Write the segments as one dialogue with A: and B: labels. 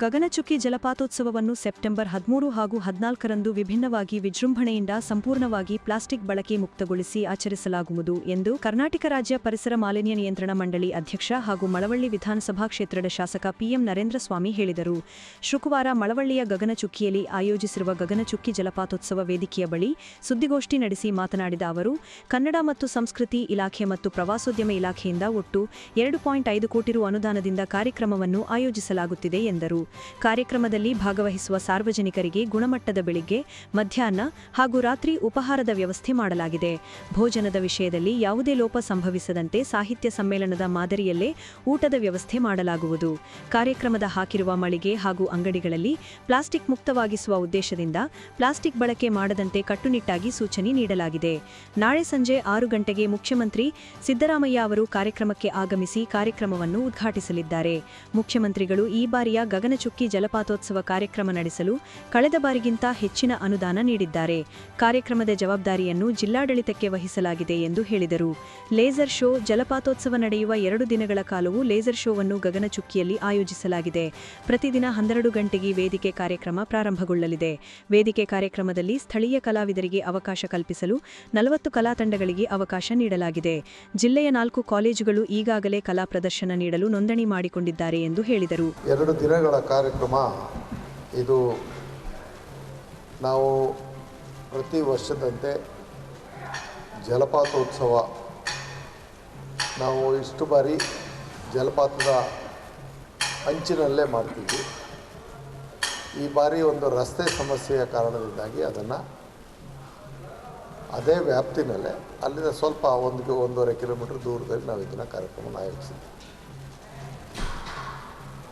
A: Gaganachukki ಜಲಪಾತೋತ್ಸವವನ್ನು September ಹದಿಮೂರು ಹಾಗೂ ಹದಿನಾಲ್ಕರಂದು ವಿಭಿನ್ನವಾಗಿ ವಿಜೃಂಭಣೆಯಿಂದ ಸಂಪೂರ್ಣವಾಗಿ ಪ್ಲಾಸ್ಟಿಕ್ ಬಳಕೆ ಮುಕ್ತಗೊಳಿಸಿ ಆಚರಿಸಲಾಗುವುದು ಎಂದು ಕರ್ನಾಟಕ ರಾಜ್ಯ ಪರಿಸರ ಮಾಲಿನ್ಯ ನಿಯಂತ್ರಣ ಮಂಡಳಿ ಅಧ್ಯಕ್ಷ ಹಾಗೂ ಮಳವಳ್ಳಿ ವಿಧಾನಸಭಾ ಕ್ಷೇತ್ರದ ಶಾಸಕ ಪಿಎಂ ನರೇಂದ್ರ ಸ್ವಾಮಿ ಹೇಳಿದರು. ಶುಕ್ರವಾರ ಮಳವಳ್ಳಿಯ ಗಗನಚುಕ್ಕಿಯಲ್ಲಿ ಆಯೋಜಿಸಿರುವ ಗಗನಚುಕ್ಕಿ ಜಲಪಾತೋತ್ಸವ ವೇದಿಕೆಯ ಬಳಿ ಸುದ್ದಿಗೋಷ್ಠಿ ನಡೆಸಿ ಮಾತನಾಡಿದ ಅವರು, ಕನ್ನಡ ಮತ್ತು ಸಂಸ್ಕೃತಿ ಇಲಾಖೆ ಮತ್ತು ಪ್ರವಾಸೋದ್ಯಮ ಇಲಾಖೆಯಿಂದ ಒಟ್ಟು ಎರಡು ಪಾಯಿಂಟ್ ಐದು ಕೋಟಿ ರು ಅನುದಾನದಿಂದ ಕಾರ್ಯಕ್ರಮವನ್ನು ಆಯೋಜಿಸಲಾಗುತ್ತಿದೆ ಎಂದರು. ಕಾರ್ಯಕ್ರಮದಲ್ಲಿ ಭಾಗವಹಿಸುವ ಸಾರ್ವಜನಿಕರಿಗೆ ಗುಣಮಟ್ಟದ ಬೆಳಿಗ್ಗೆ, ಮಧ್ಯಾಹ್ನ ಹಾಗೂ ರಾತ್ರಿ ಉಪಹಾರದ ವ್ಯವಸ್ಥೆ ಮಾಡಲಾಗಿದೆ. ಭೋಜನದ ವಿಷಯದಲ್ಲಿ ಯಾವುದೇ ಲೋಪ ಸಂಭವಿಸದಂತೆ ಸಾಹಿತ್ಯ ಸಮ್ಮೇಳನದ ಮಾದರಿಯಲ್ಲೇ ಊಟದ ವ್ಯವಸ್ಥೆ ಮಾಡಲಾಗುವುದು. ಕಾರ್ಯಕ್ರಮದ ಹಾಕಿರುವ ಮಳಿಗೆ ಹಾಗೂ ಅಂಗಡಿಗಳಲ್ಲಿ ಪ್ಲಾಸ್ಟಿಕ್ ಮುಕ್ತವಾಗಿಸುವ ಉದ್ದೇಶದಿಂದ ಪ್ಲಾಸ್ಟಿಕ್ ಬಳಕೆ ಮಾಡದಂತೆ ಕಟ್ಟುನಿಟ್ಟಾಗಿ ಸೂಚನೆ ನೀಡಲಾಗಿದೆ. ನಾಳೆ ಸಂಜೆ ಆರು ಗಂಟೆಗೆ ಮುಖ್ಯಮಂತ್ರಿ ಸಿದ್ದರಾಮಯ್ಯ ಅವರು ಕಾರ್ಯಕ್ರಮಕ್ಕೆ ಆಗಮಿಸಿ ಕಾರ್ಯಕ್ರಮವನ್ನು ಉದ್ಘಾಟಿಸಲಿದ್ದಾರೆ. ಮುಖ್ಯಮಂತ್ರಿಗಳು ಈ ಬಾರಿಯ ಗಗನಚುಕ್ಕಿ ಜಲಪಾತೋತ್ಸವ ಕಾರ್ಯಕ್ರಮ ನಡೆಸಲು ಕಳೆದ ಬಾರಿಗಿಂತ ಹೆಚ್ಚಿನ ಅನುದಾನ ನೀಡಿದ್ದಾರೆ. ಕಾರ್ಯಕ್ರಮದ ಜವಾಬ್ದಾರಿಯನ್ನು ಜಿಲ್ಲಾಡಳಿತಕ್ಕೆ ವಹಿಸಲಾಗಿದೆ ಎಂದು ಹೇಳಿದರು. ಲೇಸರ್ ಶೋ ಜಲಪಾತೋತ್ಸವ ನಡೆಯುವ ಎರಡು ದಿನಗಳ ಕಾಲವೂ ಲೇಸರ್ ಶೋವನ್ನು ಗಗನಚುಕ್ಕಿಯಲ್ಲಿ ಆಯೋಜಿಸಲಾಗಿದೆ. ಪ್ರತಿದಿನ ಹನ್ನೆರಡು ಗಂಟೆಗೆ ವೇದಿಕೆ ಕಾರ್ಯಕ್ರಮ ಪ್ರಾರಂಭಗೊಳ್ಳಲಿದೆ. ವೇದಿಕೆ ಕಾರ್ಯಕ್ರಮದಲ್ಲಿ ಸ್ಥಳೀಯ ಕಲಾವಿದರಿಗೆ ಅವಕಾಶ ಕಲ್ಪಿಸಲು ನಲವತ್ತು ಕಲಾ ತಂಡಗಳಿಗೆ ಅವಕಾಶ ನೀಡಲಾಗಿದೆ. ಜಿಲ್ಲೆಯ ನಾಲ್ಕು ಕಾಲೇಜುಗಳು ಈಗಾಗಲೇ ಕಲಾ ಪ್ರದರ್ಶನ ನೀಡಲು ನೋಂದಣಿ ಮಾಡಿಕೊಂಡಿದ್ದಾರೆ ಎಂದು ಹೇಳಿದರು.
B: ಎರಡು ದಿನಗಳ ಕಾರ್ಯಕ್ರಮ. ಇದು ನಾವು ಪ್ರತಿ ವರ್ಷದಂತೆ ಜಲಪಾತೋತ್ಸವ. ನಾವು ಇಷ್ಟು ಬಾರಿ ಜಲಪಾತದ ಅಂಚಿನಲ್ಲೇ ಮಾಡ್ತೀವಿ. ಈ ಬಾರಿ ಒಂದು ರಸ್ತೆ ಸಮಸ್ಯೆಯ ಕಾರಣದಿಂದಾಗಿ ಅದನ್ನು ಅದೇ ವ್ಯಾಪ್ತಿನಲ್ಲೇ ಅಲ್ಲಿಂದ ಸ್ವಲ್ಪ ಒಂದು ಒಂದೂವರೆ ಕಿಲೋಮೀಟ್ರ್ ದೂರದಲ್ಲಿ ನಾವು ಇದನ್ನು ಕಾರ್ಯಕ್ರಮವನ್ನು ಆಯೋಜಿಸಿದ್ವಿ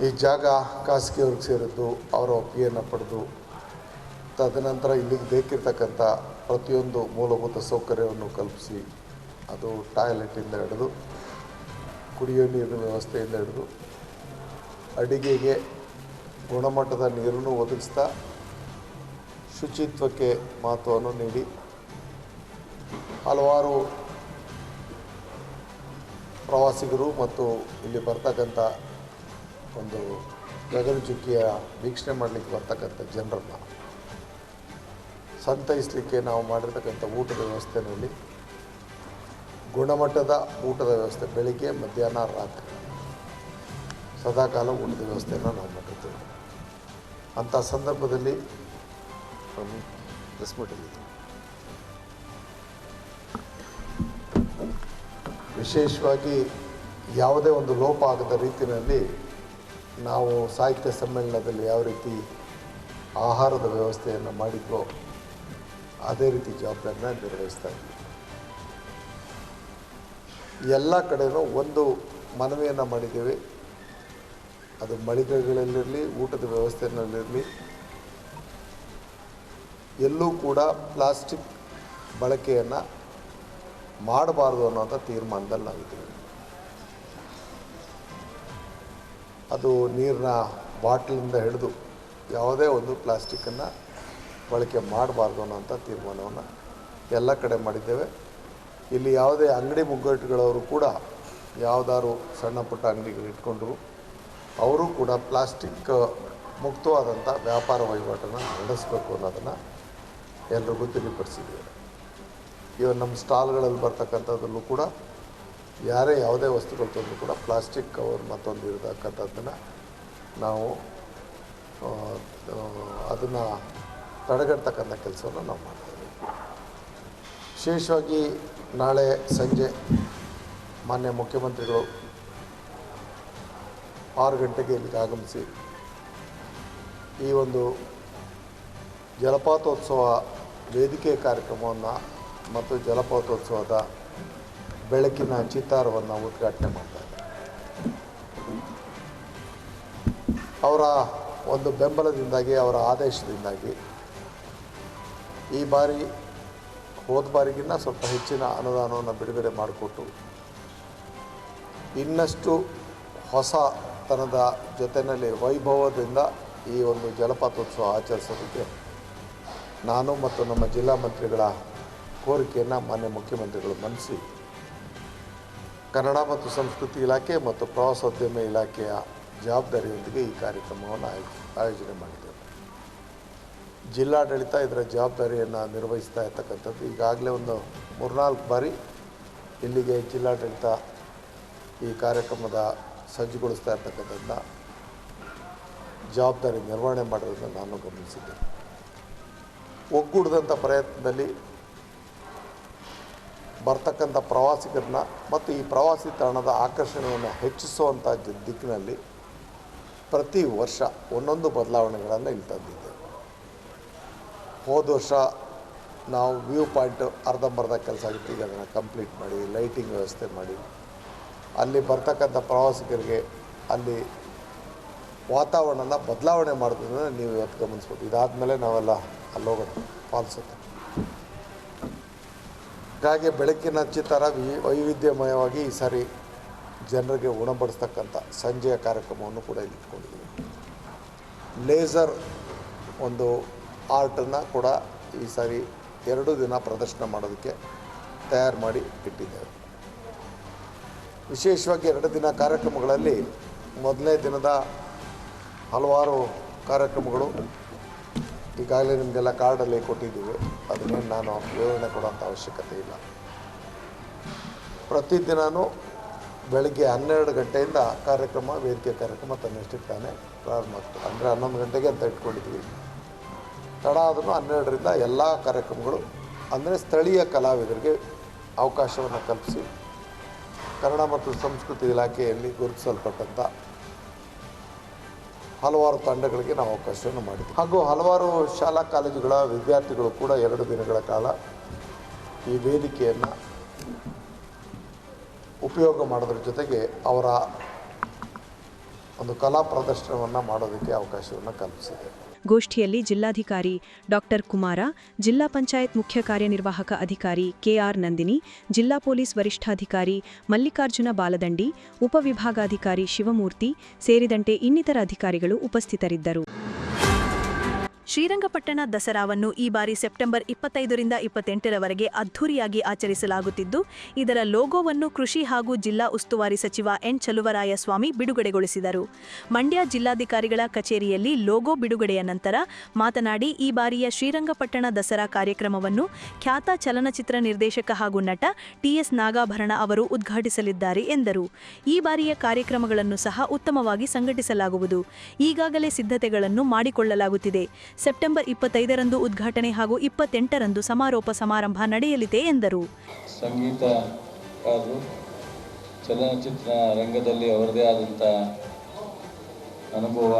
B: ಈ ಜಾಗ ಖಾಸಗಿಯವ್ರಿಗೆ ಸೇರಿದ್ದು ಅವರ ಒಪ್ಪಿಗೆಯನ್ನು ಪಡೆದು, ತದನಂತರ ಇಲ್ಲಿಗೆ ಬೇಕಿರ್ತಕ್ಕಂಥ ಪ್ರತಿಯೊಂದು ಮೂಲಭೂತ ಸೌಕರ್ಯವನ್ನು ಕಲ್ಪಿಸಿ ಅದು ಟಾಯ್ಲೆಟಿಂದ ಹಿಡಿದು, ಕುಡಿಯೋ ನೀರಿನ ವ್ಯವಸ್ಥೆಯಿಂದ ಹಿಡಿದು, ಅಡಿಗೆಗೆ ಗುಣಮಟ್ಟದ ನೀರನ್ನು ಒದಗಿಸ್ತಾ ಶುಚಿತ್ವಕ್ಕೆ ಮಹತ್ವವನ್ನು ನೀಡಿ, ಹಲವಾರು ಪ್ರವಾಸಿಗರು ಮತ್ತು ಇಲ್ಲಿ ಬರ್ತಕ್ಕಂಥ ಒಂದು ಗಗನಚುಕ್ಕಿಯ ವೀಕ್ಷಣೆ ಮಾಡಲಿಕ್ಕೆ ಬರ್ತಕ್ಕಂಥ ಜನರನ್ನು ಸಂತೈಸಲಿಕ್ಕೆ ನಾವು ಮಾಡಿರ್ತಕ್ಕಂಥ ಊಟದ ವ್ಯವಸ್ಥೆಯಲ್ಲಿ ಗುಣಮಟ್ಟದ ಊಟದ ವ್ಯವಸ್ಥೆ ಬೆಳಿಗ್ಗೆ, ಮಧ್ಯಾಹ್ನ, ರಾತ್ರಿ. ಸದಾಕಾಲ ಊಟದ ವ್ಯವಸ್ಥೆಯನ್ನು ನಾವು ಮಾಡಿರ್ತೀವಿ. ಅಂಥ ಸಂದರ್ಭದಲ್ಲಿ ವಿಶೇಷವಾಗಿ ಯಾವುದೇ ಒಂದು ಲೋಪ ಆಗದ ರೀತಿಯಲ್ಲಿ ನಾವು ಸಾಹಿತ್ಯ ಸಮ್ಮೇಳನದಲ್ಲಿ ಯಾವ ರೀತಿ ಆಹಾರದ ವ್ಯವಸ್ಥೆಯನ್ನು ಮಾಡಿದ್ವೋ ಅದೇ ರೀತಿ ಜವಾಬ್ದಾರಿನ ನಿರ್ವಹಿಸ್ತಾ ಇದ್ವಿ. ಎಲ್ಲ ಕಡೆನೂ ಒಂದು ಮನವಿಯನ್ನು ಮಾಡಿದ್ದೇವೆ. ಅದು ಮಳಿಗೆಗಳಲ್ಲಿರಲಿ, ಊಟದ ವ್ಯವಸ್ಥೆಯಲ್ಲಿರಲಿ, ಎಲ್ಲೂ ಕೂಡ ಪ್ಲಾಸ್ಟಿಕ್ ಬಳಕೆಯನ್ನು ಮಾಡಬಾರ್ದು ಅನ್ನೋಂಥ ತೀರ್ಮಾನದಲ್ಲಿ ನಾವಿದ್ದೀವಿ. ಅದು ನೀರಿನ ಬಾಟ್ಲಿಂದ ಹಿಡಿದು ಯಾವುದೇ ಒಂದು ಪ್ಲಾಸ್ಟಿಕ್ಕನ್ನು ಬಳಕೆ ಮಾಡಬಾರ್ದು ಅನ್ನೋಂಥ ತೀರ್ಮಾನವನ್ನು ಎಲ್ಲ ಕಡೆ ಮಾಡಿದ್ದೇವೆ. ಇಲ್ಲಿ ಯಾವುದೇ ಅಂಗಡಿ ಮುಗ್ಗಟ್ಟುಗಳವರು ಕೂಡ ಯಾವುದಾದ್ರು ಸಣ್ಣ ಪುಟ್ಟ ಅಂಗಡಿಗಳು ಇಟ್ಕೊಂಡ್ರು, ಅವರು ಕೂಡ ಪ್ಲಾಸ್ಟಿಕ್ ಮುಕ್ತವಾದಂಥ ವ್ಯಾಪಾರ ವಹಿವಾಟನ್ನು ನಡೆಸಬೇಕು ಅನ್ನೋದನ್ನು ಎಲ್ರಿಗೂ ತಿಳಿಪಡಿಸಿದ್ದೇವೆ. ಇವನ್ ನಮ್ಮ ಸ್ಟಾಲ್ಗಳಲ್ಲಿ ಬರ್ತಕ್ಕಂಥದ್ರಲ್ಲೂ ಕೂಡ ಯಾರೇ ಯಾವುದೇ ವಸ್ತುಗಳು ತಂದರೂ ಕೂಡ ಪ್ಲಾಸ್ಟಿಕ್ ಕವರ್ ಮತ್ತೊಂದು ಇರತಕ್ಕಂಥದ್ದನ್ನು ನಾವು ಅದನ್ನು ತಡೆಗಟ್ಟತಕ್ಕಂಥ ಕೆಲಸವನ್ನು ನಾವು ಮಾಡ್ತೀವಿ ವಿಶೇಷವಾಗಿ ನಾಳೆ ಸಂಜೆ ಮಾನ್ಯ ಮುಖ್ಯಮಂತ್ರಿಗಳು ಆರು ಗಂಟೆಗೆ ಇಲ್ಲಿಗೆ ಆಗಮಿಸಿ ಈ ಒಂದು ಜಲಪಾತೋತ್ಸವ ವೇದಿಕೆ ಕಾರ್ಯಕ್ರಮವನ್ನು ಮತ್ತು ಜಲಪಾತೋತ್ಸವದ ಬೆಳಕಿನ ಚಿತ್ತಾರವನ್ನು ಉದ್ಘಾಟನೆ ಮಾಡ್ತಾರೆ ಅವರ ಒಂದು ಬೆಂಬಲದಿಂದಾಗಿ, ಅವರ ಆದೇಶದಿಂದಾಗಿ ಈ ಬಾರಿ, ಹೋದ ಬಾರಿಗಿನ್ನ ಸ್ವಲ್ಪ ಹೆಚ್ಚಿನ ಅನುದಾನವನ್ನು ಬಿಡುಗಡೆ ಮಾಡಿಕೊಟ್ಟು, ಇನ್ನಷ್ಟು ಹೊಸತನದ ಜೊತೆಯಲ್ಲಿ ವೈಭವದಿಂದ ಈ ಒಂದು ಜಲಪಾತೋತ್ಸವ ಆಚರಿಸೋದಕ್ಕೆ ನಾನು ಮತ್ತು ನಮ್ಮ ಜಿಲ್ಲಾ ಮಂತ್ರಿಗಳ ಕೋರಿಕೆಯನ್ನು ಮಾನ್ಯ ಮುಖ್ಯಮಂತ್ರಿಗಳು ಮನಸಿ ಕನ್ನಡ ಮತ್ತು ಸಂಸ್ಕೃತಿ ಇಲಾಖೆ ಮತ್ತು ಪ್ರವಾಸೋದ್ಯಮ ಇಲಾಖೆಯ ಜವಾಬ್ದಾರಿಯೊಂದಿಗೆ ಈ ಕಾರ್ಯಕ್ರಮವನ್ನು ಆಯೋಜ ಆಯೋಜನೆ ಮಾಡಿದ್ದೇವೆ. ಜಿಲ್ಲಾಡಳಿತ ಇದರ ಜವಾಬ್ದಾರಿಯನ್ನು ನಿರ್ವಹಿಸ್ತಾ ಇರ್ತಕ್ಕಂಥದ್ದು. ಈಗಾಗಲೇ ಒಂದು ಮೂರ್ನಾಲ್ಕು ಬಾರಿ ಇಲ್ಲಿಗೆ ಜಿಲ್ಲಾಡಳಿತ ಈ ಕಾರ್ಯಕ್ರಮದ ಸಜ್ಜುಗೊಳಿಸ್ತಾ ಇರ್ತಕ್ಕಂಥದ್ದನ್ನ ಜವಾಬ್ದಾರಿ ನಿರ್ವಹಣೆ ಮಾಡೋದನ್ನು ನಾನು ಗಮನಿಸಿದ್ದೇನೆ. ಒಗ್ಗೂಡಿದಂಥ ಪ್ರಯತ್ನದಲ್ಲಿ ಬರ್ತಕ್ಕಂಥ ಪ್ರವಾಸಿಗರನ್ನ ಮತ್ತು ಈ ಪ್ರವಾಸಿ ತಾಣದ ಆಕರ್ಷಣೆಯನ್ನು ಹೆಚ್ಚಿಸುವಂಥ ದಿಕ್ಕಿನಲ್ಲಿ ಪ್ರತಿ ವರ್ಷ ಒಂದೊಂದು ಬದಲಾವಣೆಗಳನ್ನು ಇಲ್ಲಿ ತಂದಿದ್ದೇವೆ ಹೋದ ವರ್ಷ ನಾವು ವ್ಯೂ ಪಾಯಿಂಟ್ ಅರ್ಧಂಬರ್ಧ ಕೆಲಸ ಆಗಿತ್ತು. ಈಗ ಅದನ್ನು ಕಂಪ್ಲೀಟ್ ಮಾಡಿ, ಲೈಟಿಂಗ್ ವ್ಯವಸ್ಥೆ ಮಾಡಿ. ಅಲ್ಲಿ ಬರ್ತಕ್ಕಂಥ ಪ್ರವಾಸಿಗರಿಗೆ ಅಲ್ಲಿ ವಾತಾವರಣನ ಬದಲಾವಣೆ ಮಾಡೋದನ್ನು ನೀವು ಇವತ್ತು ಗಮನಿಸ್ಬೋದು. ಇದಾದಮೇಲೆ ನಾವೆಲ್ಲ ಅಲ್ಲಿ ಹೋಗೋದು ಫಾಲ್ಸ್ ಹತ್ರ ಹಾಗಾಗಿ ಬೆಳಕಿನ ಚಿತ್ತರ ವೈವಿಧ್ಯಮಯವಾಗಿ ಈ ಸಾರಿ ಜನರಿಗೆ ಉಣಬಡಿಸ್ತಕ್ಕಂಥ ಸಂಜೆಯ ಕಾರ್ಯಕ್ರಮವನ್ನು ಕೂಡ ಇಲ್ಲಿ ಇಟ್ಕೊಂಡಿದ್ದೀವಿ. ಲೇಸರ್ ಒಂದು ಆರ್ಟನ್ನು ಕೂಡ ಈ ಸಾರಿ ಎರಡು ದಿನ ಪ್ರದರ್ಶನ ಮಾಡೋದಕ್ಕೆ ತಯಾರು ಮಾಡಿ ಇಟ್ಟಿದ್ದೇವೆ. ವಿಶೇಷವಾಗಿ ಎರಡು ದಿನ ಕಾರ್ಯಕ್ರಮಗಳಲ್ಲಿ ಮೊದಲನೇ ದಿನದ ಹಲವಾರು ಕಾರ್ಯಕ್ರಮಗಳು ಈಗಾಗಲೇ ನಿಮಗೆಲ್ಲ ಕಾರ್ಡಲ್ಲಿ ಕೊಟ್ಟಿದ್ದೀವಿ. ಅದನ್ನೇನು ನಾನು ವಿವರಣೆ ಕೊಡೋಂಥ ಅವಶ್ಯಕತೆ ಇಲ್ಲ. ಪ್ರತಿದಿನವೂ ಬೆಳಗ್ಗೆ ಹನ್ನೆರಡು ಗಂಟೆಯಿಂದ ಕಾರ್ಯಕ್ರಮ, ವೇದಿಕೆ ಕಾರ್ಯಕ್ರಮ ತನ್ನಷ್ಟಕ್ಕೆ ತಾನೇ ಪ್ರಾರಂಭ ಆಗ್ತದೆ. ಅಂದರೆ ಹನ್ನೊಂದು ಗಂಟೆಗೆ ಅಂತ ಇಟ್ಕೊಂಡಿದ್ವಿ ತಡ ಆದ್ರೂ ಹನ್ನೆರಡರಿಂದ ಎಲ್ಲ ಕಾರ್ಯಕ್ರಮಗಳು, ಅಂದರೆ ಸ್ಥಳೀಯ ಕಲಾವಿದರಿಗೆ ಅವಕಾಶವನ್ನು ಕಲ್ಪಿಸಿ, ಕನ್ನಡ ಮತ್ತು ಸಂಸ್ಕೃತಿ ಇಲಾಖೆಯಲ್ಲಿ ಗುರುತಿಸಲ್ಪಟ್ಟಂಥ ಹಲವಾರು ತಂಡಗಳಿಗೆ ನಾವು ಅವಕಾಶವನ್ನು ಮಾಡಿದ್ವಿ. ಹಾಗೂ ಹಲವಾರು ಶಾಲಾ ಕಾಲೇಜುಗಳ ವಿದ್ಯಾರ್ಥಿಗಳು ಕೂಡ ಎರಡು ದಿನಗಳ ಕಾಲ ಈ ವೇದಿಕೆಯನ್ನು ಉಪಯೋಗ ಮಾಡೋದ್ರ ಜೊತೆಗೆ ಅವರ ಒಂದು ಕಲಾ ಪ್ರದರ್ಶನವನ್ನು ಮಾಡೋದಕ್ಕೆ ಅವಕಾಶವನ್ನು ಕಲ್ಪಿಸಿದೆ.
C: ಗೋಷ್ಠಿಯಲ್ಲಿ ಜಿಲ್ಲಾಧಿಕಾರಿ ಡಾಕ್ಟರ್ ಕುಮಾರ, ಜಿಲ್ಲಾ ಪಂಚಾಯತ್ ಮುಖ್ಯ ಕಾರ್ಯನಿರ್ವಾಹಕ ಅಧಿಕಾರಿ ಕೆಆರ್ ನಂದಿನಿ, ಜಿಲ್ಲಾ ಪೊಲೀಸ್ ವರಿಷ್ಠಾಧಿಕಾರಿ ಮಲ್ಲಿಕಾರ್ಜುನ ಬಾಲದಂಡಿ, ಉಪವಿಭಾಗಾಧಿಕಾರಿ ಶಿವಮೂರ್ತಿ ಸೇರಿದಂತೆ ಇನ್ನಿತರ ಅಧಿಕಾರಿಗಳು ಉಪಸ್ಥಿತರಿದ್ದರು. ಶ್ರೀರಂಗಪಟ್ಟಣ ದಸರಾವನ್ನು ಈ ಬಾರಿ ಸೆಪ್ಟೆಂಬರ್ ಇಪ್ಪತ್ತೈದರಿಂದ ಇಪ್ಪತ್ತೆಂಟರವರೆಗೆ ಅದ್ಧೂರಿಯಾಗಿ ಆಚರಿಸಲಾಗುತ್ತಿದ್ದು, ಇದರ ಲೋಗೋವನ್ನು ಕೃಷಿ ಹಾಗೂ ಜಿಲ್ಲಾ ಉಸ್ತುವಾರಿ ಸಚಿವ ಎನ್ ಚಲುವರಾಯಸ್ವಾಮಿ ಬಿಡುಗಡೆಗೊಳಿಸಿದರು. ಮಂಡ್ಯ ಜಿಲ್ಲಾಧಿಕಾರಿಗಳ ಕಚೇರಿಯಲ್ಲಿ ಲೋಗೋ ಬಿಡುಗಡೆಯ ನಂತರ ಮಾತನಾಡಿ, ಈ ಬಾರಿಯ ಶ್ರೀರಂಗಪಟ್ಟಣ ದಸರಾ ಕಾರ್ಯಕ್ರಮವನ್ನು ಖ್ಯಾತ ಚಲನಚಿತ್ರ ನಿರ್ದೇಶಕ ಹಾಗೂ ನಟ ಟಿಎಸ್ ನಾಗಾಭರಣ ಅವರು ಉದ್ಘಾಟಿಸಲಿದ್ದಾರೆ ಎಂದರು. ಈ ಬಾರಿಯ ಕಾರ್ಯಕ್ರಮಗಳನ್ನು ಸಹ ಉತ್ತಮವಾಗಿ ಸಂಘಟಿಸಲಾಗುವುದು. ಈಗಾಗಲೇ ಸಿದ್ಧತೆಗಳನ್ನು ಮಾಡಿಕೊಳ್ಳಲಾಗುತ್ತಿದೆ. ಸೆಪ್ಟೆಂಬರ್ ಇಪ್ಪತ್ತೈದರಂದು ಉದ್ಘಾಟನೆ ಹಾಗೂ ಇಪ್ಪತ್ತೆಂಟರಂದು ಸಮಾರೋಪ ಸಮಾರಂಭ ನಡೆಯಲಿದೆ ಎಂದರು.
D: ಸಂಗೀತ ಚಲನಚಿತ್ರ ರಂಗದಲ್ಲಿ ಅವರದೇ ಆದಂಥ ಅನುಭವ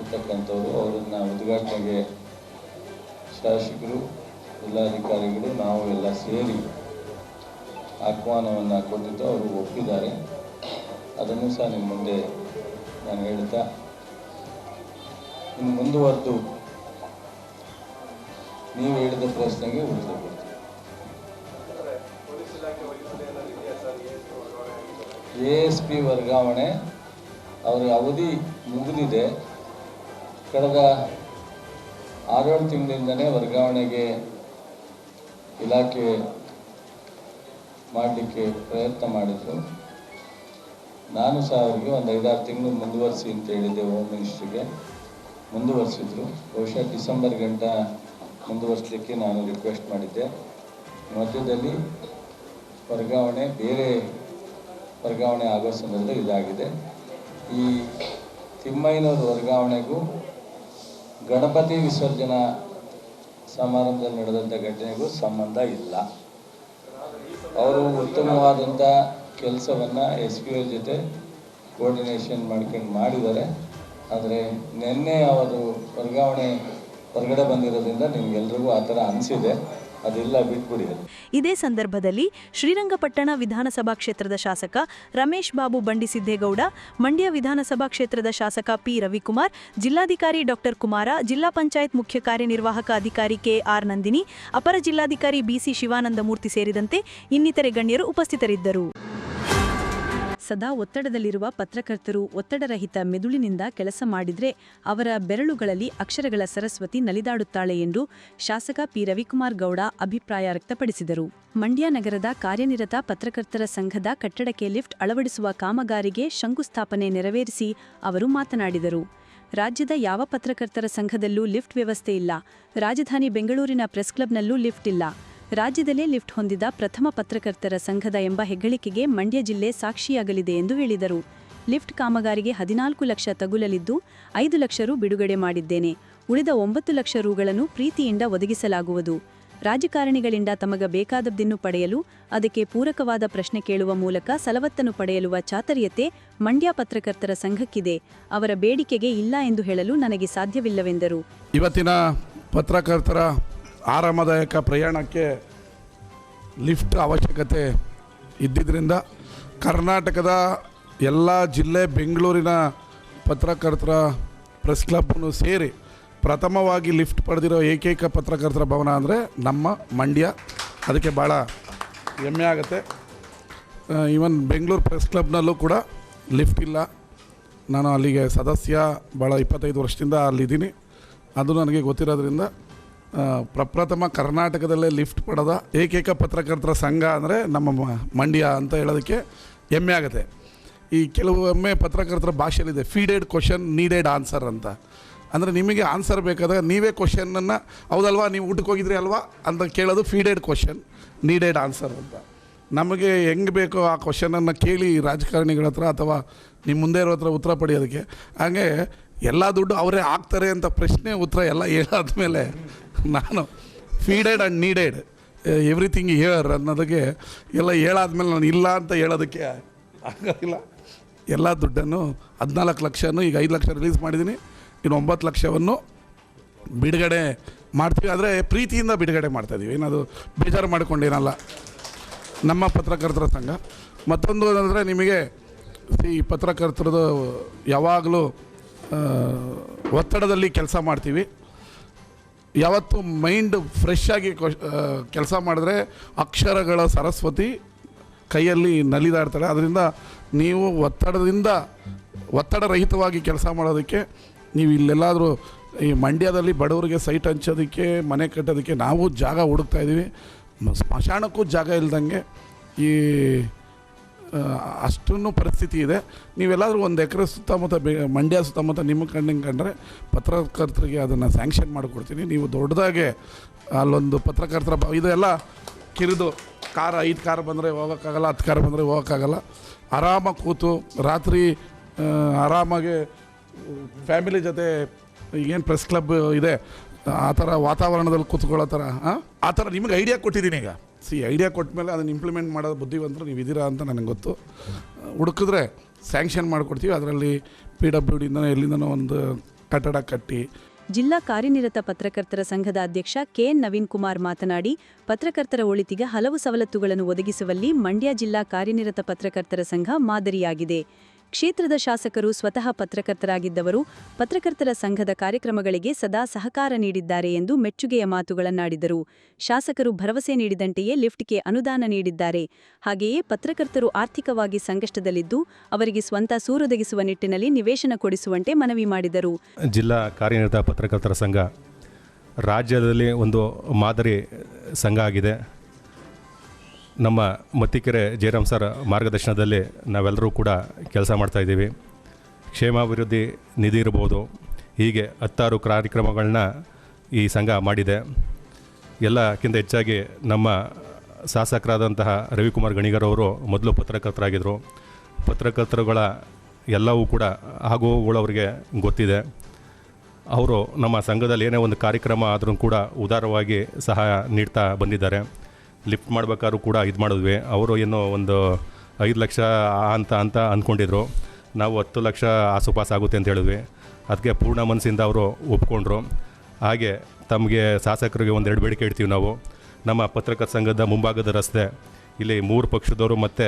D: ಇರ್ತಕ್ಕಂಥವ್ರು. ಅವರನ್ನು ಉದ್ಘಾಟನೆಗೆ ಶಾಸಕರು, ಜಿಲ್ಲಾಧಿಕಾರಿಗಳು, ನಾವು ಎಲ್ಲ ಸೇರಿ ಆಹ್ವಾನವನ್ನು ಕೊಟ್ಟಿದ್ದು ಅವರು ಒಪ್ಪಿದ್ದಾರೆ. ಅದನ್ನು ಸಹ ನಿಮ್ಮ ಮುಂದೆ ನಾನು ಹೇಳ್ತಾ ಇನ್ನು ಮುಂದುವರೆದು ನೀವು ಹೇಳಿದ ಪ್ರಶ್ನೆಗೆ ಉತ್ತರ ಕೊಡ್ತೀವಿ ಎ ಎಸ್ ಪಿ ವರ್ಗಾವಣೆ ಅವರ ಅವಧಿ ಮುಗಿದಿದೆ. ಕಳೆದ ಆರೇಳು ತಿಂಗಳಿಂದನೇ ವರ್ಗಾವಣೆಗೆ ಇಲಾಖೆ ಮಾಡಲಿಕ್ಕೆ ಪ್ರಯತ್ನ ಮಾಡಿದರು. ನಾನು ಸಹ ಅವರಿಗೆ ಒಂದು ಐದಾರು ತಿಂಗಳು ಮುಂದುವರಿಸಿ ಅಂತ ಹೇಳಿದ್ದೆ ಹೋಮ್ ಮಿನಿಸ್ಟ್ರಿಗೆ ಮುಂದುವರಿಸಿದ್ರು ಬಹುಶಃ ಡಿಸೆಂಬರ್ ಗಂಟ ಮುಂದುವರಿಸಲಿಕ್ಕೆ ನಾನು ರಿಕ್ವೆಸ್ಟ್ ಮಾಡಿದ್ದೆ. ಮಧ್ಯದಲ್ಲಿ ವರ್ಗಾವಣೆ, ಬೇರೆ ವರ್ಗಾವಣೆ ಆಗೋ ಸಂದರ್ಭದಲ್ಲಿ ಇದಾಗಿದೆ. ಈ ತಿಮ್ಮಯ್ಯನವ್ರ ವರ್ಗಾವಣೆಗೂ ಗಣಪತಿ ವಿಸರ್ಜನಾ ಸಮಾರಂಭದಲ್ಲಿ ನಡೆದಂಥ ಘಟನೆಗೂ ಸಂಬಂಧ ಇಲ್ಲ. ಅವರು ಉತ್ತಮವಾದಂಥ ಕೆಲಸವನ್ನು ಎಸ್ ಪಿ ಜೊತೆ ಕೋರ್ಡಿನೇಷನ್ ಮಾಡ್ಕೊಂಡು ಮಾಡಿದ್ದಾರೆ. ಆದರೆ ನಿನ್ನೆ ಅವರು ವರ್ಗಾವಣೆ ಹೊರಗಡೆ ಬಂದಿರೋದ್ರಿಂದ ನಿಮ್ಗೆಲ್ರಿಗೂ ಆ ಥರ ಅನಿಸಿದೆ. ಅದೆಲ್ಲ, ಬಿಟ್ಬಿಡಿ
C: ಇದೇ ಸಂದರ್ಭದಲ್ಲಿ ಶ್ರೀರಂಗಪಟ್ಟಣ ವಿಧಾನಸಭಾ ಕ್ಷೇತ್ರದ ಶಾಸಕ ರಮೇಶ್ ಬಾಬು ಬಂಡಿಸಿದ್ದೇಗೌಡ, ಮಂಡ್ಯ ವಿಧಾನಸಭಾ ಕ್ಷೇತ್ರದ ಶಾಸಕ ಪಿ ರವಿಕುಮಾರ್, ಜಿಲ್ಲಾಧಿಕಾರಿ ಡಾಕ್ಟರ್ ಕುಮಾರ, ಜಿಲ್ಲಾ ಪಂಚಾಯತ್ ಮುಖ್ಯ ಕಾರ್ಯನಿರ್ವಾಹಕ ಅಧಿಕಾರಿ ಕೆಆರ್ ನಂದಿನಿ, ಅಪರ ಜಿಲ್ಲಾಧಿಕಾರಿ ಬಿಸಿ ಶಿವಾನಂದಮೂರ್ತಿ ಸೇರಿದಂತೆ ಇನ್ನಿತರೆ ಗಣ್ಯರು ಉಪಸ್ಥಿತರಿದ್ದರು.
A: ಸದಾ ಒತ್ತಡದಲ್ಲಿರುವ ಪತ್ರಕರ್ತರು ಒತ್ತಡರಹಿತ ಮೆದುಳಿನಿಂದ ಕೆಲಸ ಮಾಡಿದ್ರೆ ಅವರ ಬೆರಳುಗಳಲ್ಲಿ ಅಕ್ಷರಗಳ ಸರಸ್ವತಿ ನಲಿದಾಡುತ್ತಾಳೆ ಎಂದು ಶಾಸಕ ಪಿ. ರವಿಕುಮಾರ್ ಗೌಡ ಅಭಿಪ್ರಾಯ ವ್ಯಕ್ತಪಡಿಸಿದರು. ಮಂಡ್ಯ ನಗರದ ಕಾರ್ಯನಿರತ ಪತ್ರಕರ್ತರ ಸಂಘದ ಕಟ್ಟಡಕ್ಕೆ ಲಿಫ್ಟ್ ಅಳವಡಿಸುವ ಕಾಮಗಾರಿಗೆ ಶಂಕುಸ್ಥಾಪನೆ ನೆರವೇರಿಸಿ ಅವರು ಮಾತನಾಡಿದರು. ರಾಜ್ಯದ ಯಾವ ಪತ್ರಕರ್ತರ ಸಂಘದಲ್ಲೂ ಲಿಫ್ಟ್ ವ್ಯವಸ್ಥೆ ಇಲ್ಲ. ರಾಜಧಾನಿ ಬೆಂಗಳೂರಿನ ಪ್ರೆಸ್ ಕ್ಲಬ್ನಲ್ಲೂ ಲಿಫ್ಟ್ ಇಲ್ಲ. ರಾಜ್ಯದಲ್ಲೇ ಲಿಫ್ಟ್ ಹೊಂದಿದ ಪ್ರಥಮ ಪತ್ರಕರ್ತರ ಸಂಘದ ಎಂಬ ಹೆಗ್ಗಳಿಕೆಗೆ ಮಂಡ್ಯ ಜಿಲ್ಲೆ ಸಾಕ್ಷಿಯಾಗಲಿದೆ ಎಂದು ಹೇಳಿದರು. ಲಿಫ್ಟ್ ಕಾಮಗಾರಿಗೆ ಹದಿನಾಲ್ಕು ಲಕ್ಷ ತಗುಲಲಿದ್ದು, ಐದು ಲಕ್ಷ ರು ಬಿಡುಗಡೆ ಮಾಡಿದ್ದೇನೆ. ಉಳಿದ ಒಂಬತ್ತು ಲಕ್ಷ ರುಗಳನ್ನು ಪ್ರೀತಿಯಿಂದ ಒದಗಿಸಲಾಗುವುದು. ರಾಜಕಾರಣಿಗಳಿಂದ ತಮಗ ಬೇಕಾದದ್ದನ್ನು ಪಡೆಯಲು, ಅದಕ್ಕೆ ಪೂರಕವಾದ ಪ್ರಶ್ನೆ ಕೇಳುವ ಮೂಲಕ ಸಲವತ್ತನ್ನು ಪಡೆಯಲುವ ಚಾತರ್ಯತೆ ಮಂಡ್ಯ ಪತ್ರಕರ್ತರ ಸಂಘಕ್ಕಿದೆ. ಅವರ ಬೇಡಿಕೆಗೆ ಇಲ್ಲ ಎಂದು ಹೇಳಲು ನನಗೆ ಸಾಧ್ಯವಿಲ್ಲವೆಂದರು.
E: ಇವತ್ತಿನ ಪತ್ರಕರ್ತರ ಆರಾಮದಾಯಕ ಪ್ರಯಾಣಕ್ಕೆ ಲಿಫ್ಟ್ ಅವಶ್ಯಕತೆ ಇದ್ದಿದ್ದರಿಂದ ಕರ್ನಾಟಕದ ಎಲ್ಲ ಜಿಲ್ಲೆ ಬೆಂಗಳೂರಿನ ಪತ್ರಕರ್ತರ ಪ್ರೆಸ್ ಕ್ಲಬ್ನು ಸೇರಿ ಪ್ರಥಮವಾಗಿ ಲಿಫ್ಟ್ ಪಡೆದಿರೋ ಏಕೈಕ ಪತ್ರಕರ್ತರ ಭವನ ಅಂದರೆ ನಮ್ಮ ಮಂಡ್ಯ. ಅದಕ್ಕೆ ಭಾಳ ಹೆಮ್ಮೆ ಆಗುತ್ತೆ. ಈವನ್ ಬೆಂಗಳೂರು ಪ್ರೆಸ್ ಕ್ಲಬ್ನಲ್ಲೂ ಕೂಡ ಲಿಫ್ಟ್ ಇಲ್ಲ. ನಾನು ಅಲ್ಲಿಗೆ ಸದಸ್ಯ ಭಾಳ ಇಪ್ಪತ್ತೈದು ವರ್ಷದಿಂದ ಅಲ್ಲಿದ್ದೀನಿ. ಅದು ನನಗೆ ಗೊತ್ತಿರೋದ್ರಿಂದ ಪ್ರಪ್ರಥಮ ಕರ್ನಾಟಕದಲ್ಲೇ ಲಿಫ್ಟ್ ಪಡೆದ ಏಕೈಕ ಪತ್ರಕರ್ತರ ಸಂಘ ಅಂದರೆ ನಮ್ಮ ಮಂಡ್ಯ ಅಂತ ಹೇಳೋದಕ್ಕೆ ಹೆಮ್ಮೆ ಆಗುತ್ತೆ. ಈ ಕೆಲವೊಮ್ಮೆ ಪತ್ರಕರ್ತರ ಭಾಷೆಯಲ್ಲಿದೆ ಫೀಡೆಡ್ ಕ್ವಶನ್ ನೀಡೆಡ್ ಆನ್ಸರ್ ಅಂತ. ಅಂದರೆ ನಿಮಗೆ ಆನ್ಸರ್ ಬೇಕಾದಾಗ ನೀವೇ ಕ್ವಶನನ್ನು ಹೌದಲ್ವಾ, ನೀವು ಊಟಕ್ಕೆ ಹೋಗಿದ್ರಿ ಅಲ್ವಾ? ಅಂತ ಕೇಳೋದು ಫೀಡೆಡ್ ಕ್ವಶನ್ ನೀಡೆಡ್ ಆನ್ಸರ್ ಅಂತ. ನಮಗೆ ಹೆಂಗೆ ಬೇಕೋ ಆ ಕ್ವಶನನ್ನು ಕೇಳಿ ರಾಜಕಾರಣಿಗಳ ಹತ್ರ ಅಥವಾ ನಿಮ್ಮ ಮುಂದೆ ಇರೋ ಹತ್ರ ಉತ್ತರ ಪಡೆಯೋದಕ್ಕೆ. ಹಾಗೆ, ಎಲ್ಲ ದುಡ್ಡು ಅವರೇ ಹಾಕ್ತಾರೆ ಅಂತ ಪ್ರಶ್ನೆ ಉತ್ತರ ಎಲ್ಲ ಹೇಳಾದ್ಮೇಲೆ ನಾನು feeded and needed everything here ಅನ್ನೋದಕ್ಕೆ ಎಲ್ಲ ಹೇಳಾದ್ಮೇಲೆ ನಾನು ಇಲ್ಲ ಅಂತ ಹೇಳೋದಕ್ಕೆ ಆಗೋದಿಲ್ಲ ಎಲ್ಲ ದುಡ್ಡನ್ನು ಹದಿನಾಲ್ಕು ಲಕ್ಷನೂ ಈಗ ಐದು ಲಕ್ಷ ರಿಲೀಸ್ ಮಾಡಿದ್ದೀನಿ. ಇನ್ನು ಒಂಬತ್ತು ಲಕ್ಷವನ್ನು ಬಿಡುಗಡೆ ಮಾಡ್ತೀವಿ. ಆದರೆ ಪ್ರೀತಿಯಿಂದ ಬಿಡುಗಡೆ ಮಾಡ್ತಾಯಿದ್ದೀವಿ ಏನದು ಬೇಜಾರು ಮಾಡ್ಕೊಂಡೇನಲ್ಲ ನಮ್ಮ ಪತ್ರಕರ್ತರ ಸಂಘ. ಮತ್ತೊಂದು ಅಂದರೆ ನಿಮಗೆ ಈ ಪತ್ರಕರ್ತರದು ಯಾವಾಗಲೂ ಒತ್ತಡದಲ್ಲಿ ಕೆಲಸ ಮಾಡ್ತೀವಿ. ಯಾವತ್ತು ಮೈಂಡ್ ಫ್ರೆಶ್ ಆಗಿ ಕೆಲಸ ಮಾಡಿದ್ರೆ ಅಕ್ಷರಗಳ ಸರಸ್ವತಿ ಕೈಯಲ್ಲಿ ನಲಿದಾಡ್ತಾಳೆ ಅದರಿಂದ ನೀವು ಒತ್ತಡದಿಂದ ಒತ್ತಡರಹಿತವಾಗಿ ಕೆಲಸ ಮಾಡೋದಕ್ಕೆ ನೀವು ಇಲ್ಲೆಲ್ಲಾದರೂ ಈ ಮಂಡ್ಯದಲ್ಲಿ ಬಡವರಿಗೆ ಸೈಟ್ ಹಂಚೋದಕ್ಕೆ, ಮನೆ ಕಟ್ಟೋದಕ್ಕೆ ನಾವು ಜಾಗ ಹುಡುಕ್ತಾ ಇದ್ದೀವಿ. ಸ್ಮಶಾನಕ್ಕೂ ಜಾಗ ಇಲ್ದಂಗೆ ಈ ಅಷ್ಟನ್ನು ಪರಿಸ್ಥಿತಿ ಇದೆ. ನೀವೆಲ್ಲಾದರೂ ಒಂದು ಎಕರೆ ಸುತ್ತಮುತ್ತ ಬೆ, ಮಂಡ್ಯ ಸುತ್ತಮುತ್ತ ನಿಮ್ಮ ಕಣ್ಣಿಂಗ್ ಕಂಡ್ರೆ ಪತ್ರಕರ್ತರಿಗೆ ಅದನ್ನು ಸ್ಯಾಂಕ್ಷನ್ ಮಾಡಿಕೊಡ್ತೀನಿ. ನೀವು ದೊಡ್ಡದಾಗೆ ಅಲ್ಲೊಂದು ಪತ್ರಕರ್ತರ ಬ- ಇದೆಲ್ಲ ಕಿರಿದು ಕಾರ್, ಐದು ಕಾರ್ ಬಂದರೆ ಹೋಗೋಕ್ಕಾಗಲ್ಲ, ಹತ್ತು ಕಾರ್ ಬಂದರೆ ಹೋಗೋಕ್ಕಾಗಲ್ಲ. ಆರಾಮಾಗಿ ಕೂತು ರಾತ್ರಿ ಆರಾಮಾಗಿ ಫ್ಯಾಮಿಲಿ ಜೊತೆ ಏನು ಪ್ರೆಸ್ ಕ್ಲಬ್ ಇದೆ, ಆ ಥರ ವಾತಾವರಣದಲ್ಲಿ ಕೂತ್ಕೊಳ್ಳೋ ಥರ? ಆ ಥರ ನಿಮಗೆ ಐಡಿಯಾ ಕೊಟ್ಟಿದ್ದೀನಿ ಈಗ. ಸಿ, ಐಡಿಯಾ ಕೊಟ್ಟ ಮೇಲೆ ಅದನ್ನು ಇಂಪ್ಲಿಮೆಂಟ್ ಮಾಡೋದು ಬುದ್ಧಿವಂತರು ನೀವು ಇದ್ದೀರಾ ಅಂತ ನನಗೆ ಗೊತ್ತು. ಹುಡುಕಿದ್ರೆ ಸ್ಯಾಂಕ್ಷನ್ ಮಾಡಿಕೊಡ್ತೀವಿ. ಅದರಲ್ಲಿ ಪಿ ಡಬ್ಲ್ಯೂ ಡಿಂದನೋ ಎಲ್ಲಿಂದನೋ ಒಂದು ಕಟ್ಟಡ ಕಟ್ಟಿ.
A: ಜಿಲ್ಲಾ ಕಾರ್ಯನಿರತ ಪತ್ರಕರ್ತರ ಸಂಘದ ಅಧ್ಯಕ್ಷ ಕೆಎನ್ ನವೀನ್ ಕುಮಾರ್ ಮಾತನಾಡಿ, ಪತ್ರಕರ್ತರ ಒಳಿತಿಗೆ ಹಲವು ಸವಲತ್ತುಗಳನ್ನು ಒದಗಿಸುವಲ್ಲಿ ಮಂಡ್ಯ ಜಿಲ್ಲಾ ಕಾರ್ಯನಿರತ ಪತ್ರಕರ್ತರ ಸಂಘ ಮಾದರಿಯಾಗಿದೆ. ಕ್ಷೇತ್ರದ ಶಾಸಕರು ಸ್ವತಃ ಪತ್ರಕರ್ತರಾಗಿದ್ದವರು ಪತ್ರಕರ್ತರ ಸಂಘದ ಕಾರ್ಯಕ್ರಮಗಳಿಗೆ ಸದಾ ಸಹಕಾರ ನೀಡಿದ್ದಾರೆ ಎಂದು ಮೆಚ್ಚುಗೆಯ ಮಾತುಗಳನ್ನಾಡಿದರು. ಶಾಸಕರು ಭರವಸೆ ನೀಡಿದಂತೆಯೇ ಲಿಫ್ಟ್ಗೆ ಅನುದಾನ ನೀಡಿದ್ದಾರೆ. ಹಾಗೆಯೇ ಪತ್ರಕರ್ತರು ಆರ್ಥಿಕವಾಗಿ ಸಂಕಷ್ಟದಲ್ಲಿದ್ದು ಅವರಿಗೆ ಸ್ವಂತ ಸೂರೊದಗಿಸುವ ನಿಟ್ಟಿನಲ್ಲಿ ನಿವೇಶನ ಕೊಡಿಸುವಂತೆ ಮನವಿ ಮಾಡಿದರು.
F: ಜಿಲ್ಲಾ ಕಾರ್ಯನಿರತ ಪತ್ರಕರ್ತರ ಸಂಘ ರಾಜ್ಯದಲ್ಲಿ ಒಂದು ಮಾದರಿ ಸಂಘ ಆಗಿದೆ. ನಮ್ಮ ಮತ್ತಿಕೆರೆ ಜಯರಾಮ್ ಸರ್ ಮಾರ್ಗದರ್ಶನದಲ್ಲಿ ನಾವೆಲ್ಲರೂ ಕೂಡ ಕೆಲಸ ಮಾಡ್ತಾಯಿದ್ದೀವಿ ಕ್ಷೇಮಾಭಿವೃದ್ಧಿ ನಿಧಿ ಇರ್ಬೋದು, ಹೀಗೆ ಹತ್ತಾರು ಕಾರ್ಯಕ್ರಮಗಳನ್ನ ಈ ಸಂಘ ಮಾಡಿದೆ. ಎಲ್ಲಕ್ಕಿಂತ ಹೆಚ್ಚಾಗಿ ನಮ್ಮ ಶಾಸಕರಾದಂತಹ ರವಿಕುಮಾರ್ ಗಣಿಗರ್ ಅವರು ಮೊದಲು ಪತ್ರಕರ್ತರಾಗಿದ್ದರು ಪತ್ರಕರ್ತರುಗಳ ಎಲ್ಲವೂ ಕೂಡ ಆಗುವವರಿಗೆ ಗೊತ್ತಿದೆ. ಅವರು ನಮ್ಮ ಸಂಘದಲ್ಲಿ ಏನೇ ಒಂದು ಕಾರ್ಯಕ್ರಮ ಆದರೂ ಕೂಡ ಉದಾರವಾಗಿ ಸಹಾಯ ನೀಡ್ತಾ ಬಂದಿದ್ದಾರೆ. ಲಿಫ್ಟ್ ಮಾಡ್ಬೇಕಾದ್ರೂ ಕೂಡ ಇದು ಮಾಡಿದ್ವಿ. ಅವರು ಏನೋ ಒಂದು ಐದು ಲಕ್ಷ ಅಂತ ಅಂತ ಅಂದ್ಕೊಂಡಿದ್ರು ನಾವು ಹತ್ತು ಲಕ್ಷ ಆಸುಪಾಸು ಆಗುತ್ತೆ ಅಂತ ಹೇಳಿದ್ವಿ. ಅದಕ್ಕೆ ಪೂರ್ಣ ಮನಸ್ಸಿಂದ ಅವರು ಒಪ್ಕೊಂಡ್ರು. ಹಾಗೆ ತಮಗೆ ಶಾಸಕರಿಗೆ ಒಂದೆರಡು ಬೇಡಿಕೆ ಇಡ್ತೀವಿ ನಾವು. ನಮ್ಮ ಪತ್ರಕರ್ತ ಸಂಘದ ಮುಂಭಾಗದ ರಸ್ತೆ, ಇಲ್ಲಿ ಮೂರು ಪಕ್ಷದವರು ಮತ್ತು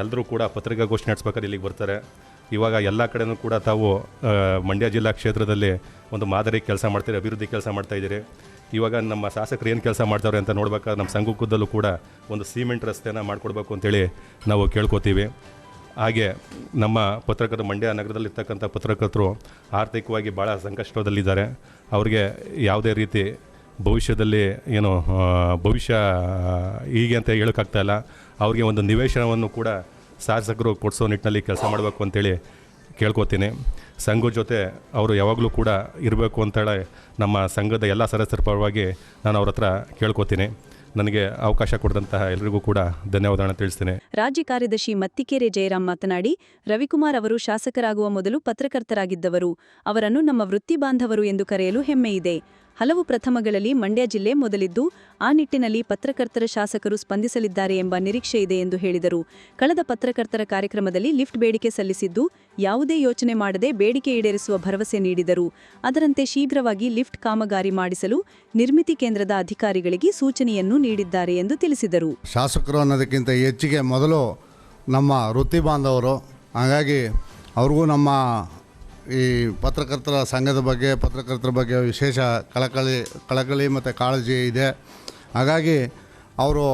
F: ಎಲ್ಲರೂ ಕೂಡ ಪತ್ರಿಕಾಗೋಷ್ಠಿ ನಡೆಸ್ಬೇಕಾದ್ರೆ ಇಲ್ಲಿಗೆ ಬರ್ತಾರೆ. ಇವಾಗ ಎಲ್ಲ ಕಡೆಯೂ ಕೂಡ ತಾವು ಮಂಡ್ಯ ಜಿಲ್ಲಾ ಕ್ಷೇತ್ರದಲ್ಲಿ ಒಂದು ಮಾದರಿ ಕೆಲಸ ಮಾಡ್ತೀರಿ, ಅಭಿವೃದ್ಧಿ ಕೆಲಸ ಮಾಡ್ತಾ ಇದ್ದೀರಿ. ಇವಾಗ ನಮ್ಮ ಶಾಸಕರು ಏನು ಕೆಲಸ ಮಾಡ್ತಾರೆ ಅಂತ ನೋಡ್ಬೇಕಾದ್ರೆ ನಮ್ಮ ಸಂಘಕ್ಕೂದಲ್ಲೂ ಕೂಡ ಒಂದು ಸಿಮೆಂಟ್ ರಸ್ತೆನ ಮಾಡಿಕೊಡ್ಬೇಕು ಅಂತೇಳಿ ನಾವು ಕೇಳ್ಕೊತೀವಿ. ಹಾಗೆ ನಮ್ಮ ಪತ್ರಕರ್ತರು, ಮಂಡ್ಯ ನಗರದಲ್ಲಿರ್ತಕ್ಕಂಥ ಪತ್ರಕರ್ತರು ಆರ್ಥಿಕವಾಗಿ ಭಾಳ ಸಂಕಷ್ಟದಲ್ಲಿದ್ದಾರೆ. ಅವ್ರಿಗೆ ಯಾವುದೇ ರೀತಿ ಭವಿಷ್ಯದಲ್ಲಿ ಏನು ಭವಿಷ್ಯ ಹೀಗೆ ಅಂತ ಹೇಳೋಕ್ಕಾಗ್ತಾಯಿಲ್ಲ ಅವ್ರಿಗೆ ಒಂದು ನಿವೇಶನವನ್ನು ಕೂಡ ಶಾಸಕರು ಕೊಡಿಸೋ ನಿಟ್ಟಿನಲ್ಲಿ ಕೆಲಸ ಮಾಡಬೇಕು ಅಂತೇಳಿ ಕೇಳ್ಕೊತೀನಿ. ಸಂಘದ ಜೊತೆ ಅವರು ಯಾವಾಗಲೂ ಕೂಡ ಇರಬೇಕು ಅಂತೇಳಿ ನಮ್ಮ ಸಂಘದ ಎಲ್ಲ ಸದಸ್ಯರ ಪರವಾಗಿ ನಾನು ಅವ್ರ ಹತ್ರ ಕೇಳ್ಕೊತೀನಿ. ನನಗೆ ಅವಕಾಶ ಕೊಡದಂತಹ ಎಲ್ಲರಿಗೂ ಕೂಡ ಧನ್ಯವಾದಗಳನ್ನು ತಿಳಿಸ್ತೇನೆ.
A: ರಾಜ್ಯ ಕಾರ್ಯದರ್ಶಿ ಮತ್ತಿಕೆರೆ ಜಯರಾಮ್ ಮಾತನಾಡಿ, ರವಿಕುಮಾರ್ ಅವರು ಶಾಸಕರಾಗುವ ಮೊದಲು ಪತ್ರಕರ್ತರಾಗಿದ್ದವರು. ಅವರನ್ನು ನಮ್ಮ ವೃತ್ತಿ ಬಾಂಧವರು ಎಂದು ಕರೆಯಲು ಹೆಮ್ಮೆಯಿದೆ ಹಲವು ಪ್ರಥಮಗಳಲ್ಲಿ ಮಂಡ್ಯ ಜಿಲ್ಲೆ ಮೊದಲಿದ್ದು, ಆ ನಿಟ್ಟಿನಲ್ಲಿ ಪತ್ರಕರ್ತರ ಶಾಸಕರು ಸ್ಪಂದಿಸಲಿದ್ದಾರೆ ಎಂಬ ನಿರೀಕ್ಷೆ ಇದೆ ಎಂದು ಹೇಳಿದರು. ಕಳೆದ ಪತ್ರಕರ್ತರ ಕಾರ್ಯಕ್ರಮದಲ್ಲಿ ಲಿಫ್ಟ್ ಬೇಡಿಕೆ ಸಲ್ಲಿಸಿದ್ದು, ಯಾವುದೇ ಯೋಚನೆ ಮಾಡದೆ ಬೇಡಿಕೆ ಈಡೇರಿಸುವ ಭರವಸೆ ನೀಡಿದರು. ಅದರಂತೆ ಶೀಘ್ರವಾಗಿ ಲಿಫ್ಟ್ ಕಾಮಗಾರಿ ಮಾಡಿಸಲು ನಿರ್ಮಿತಿ ಕೇಂದ್ರದ ಅಧಿಕಾರಿಗಳಿಗೆ ಸೂಚನೆಯನ್ನು ನೀಡಿದ್ದಾರೆ ಎಂದು ತಿಳಿಸಿದರು.
G: ಶಾಸಕರು ಅನ್ನೋದಕ್ಕಿಂತ ಹೆಚ್ಚಿಗೆ ಮೊದಲು ನಮ್ಮ ವೃತ್ತಿ ಬಾಂಧವರು, ಹಾಗಾಗಿ ಅವ್ರಿಗೂ ನಮ್ಮ ಈ ಪತ್ರಕರ್ತರ ಸಂಘದ ಬಗ್ಗೆ, ಪತ್ರಕರ್ತರ ಬಗ್ಗೆ ವಿಶೇಷ ಕಳಕಳಿ ಕಳಕಳಿ ಮತ್ತು ಕಾಳಜಿ ಇದೆ. ಹಾಗಾಗಿ ಅವರು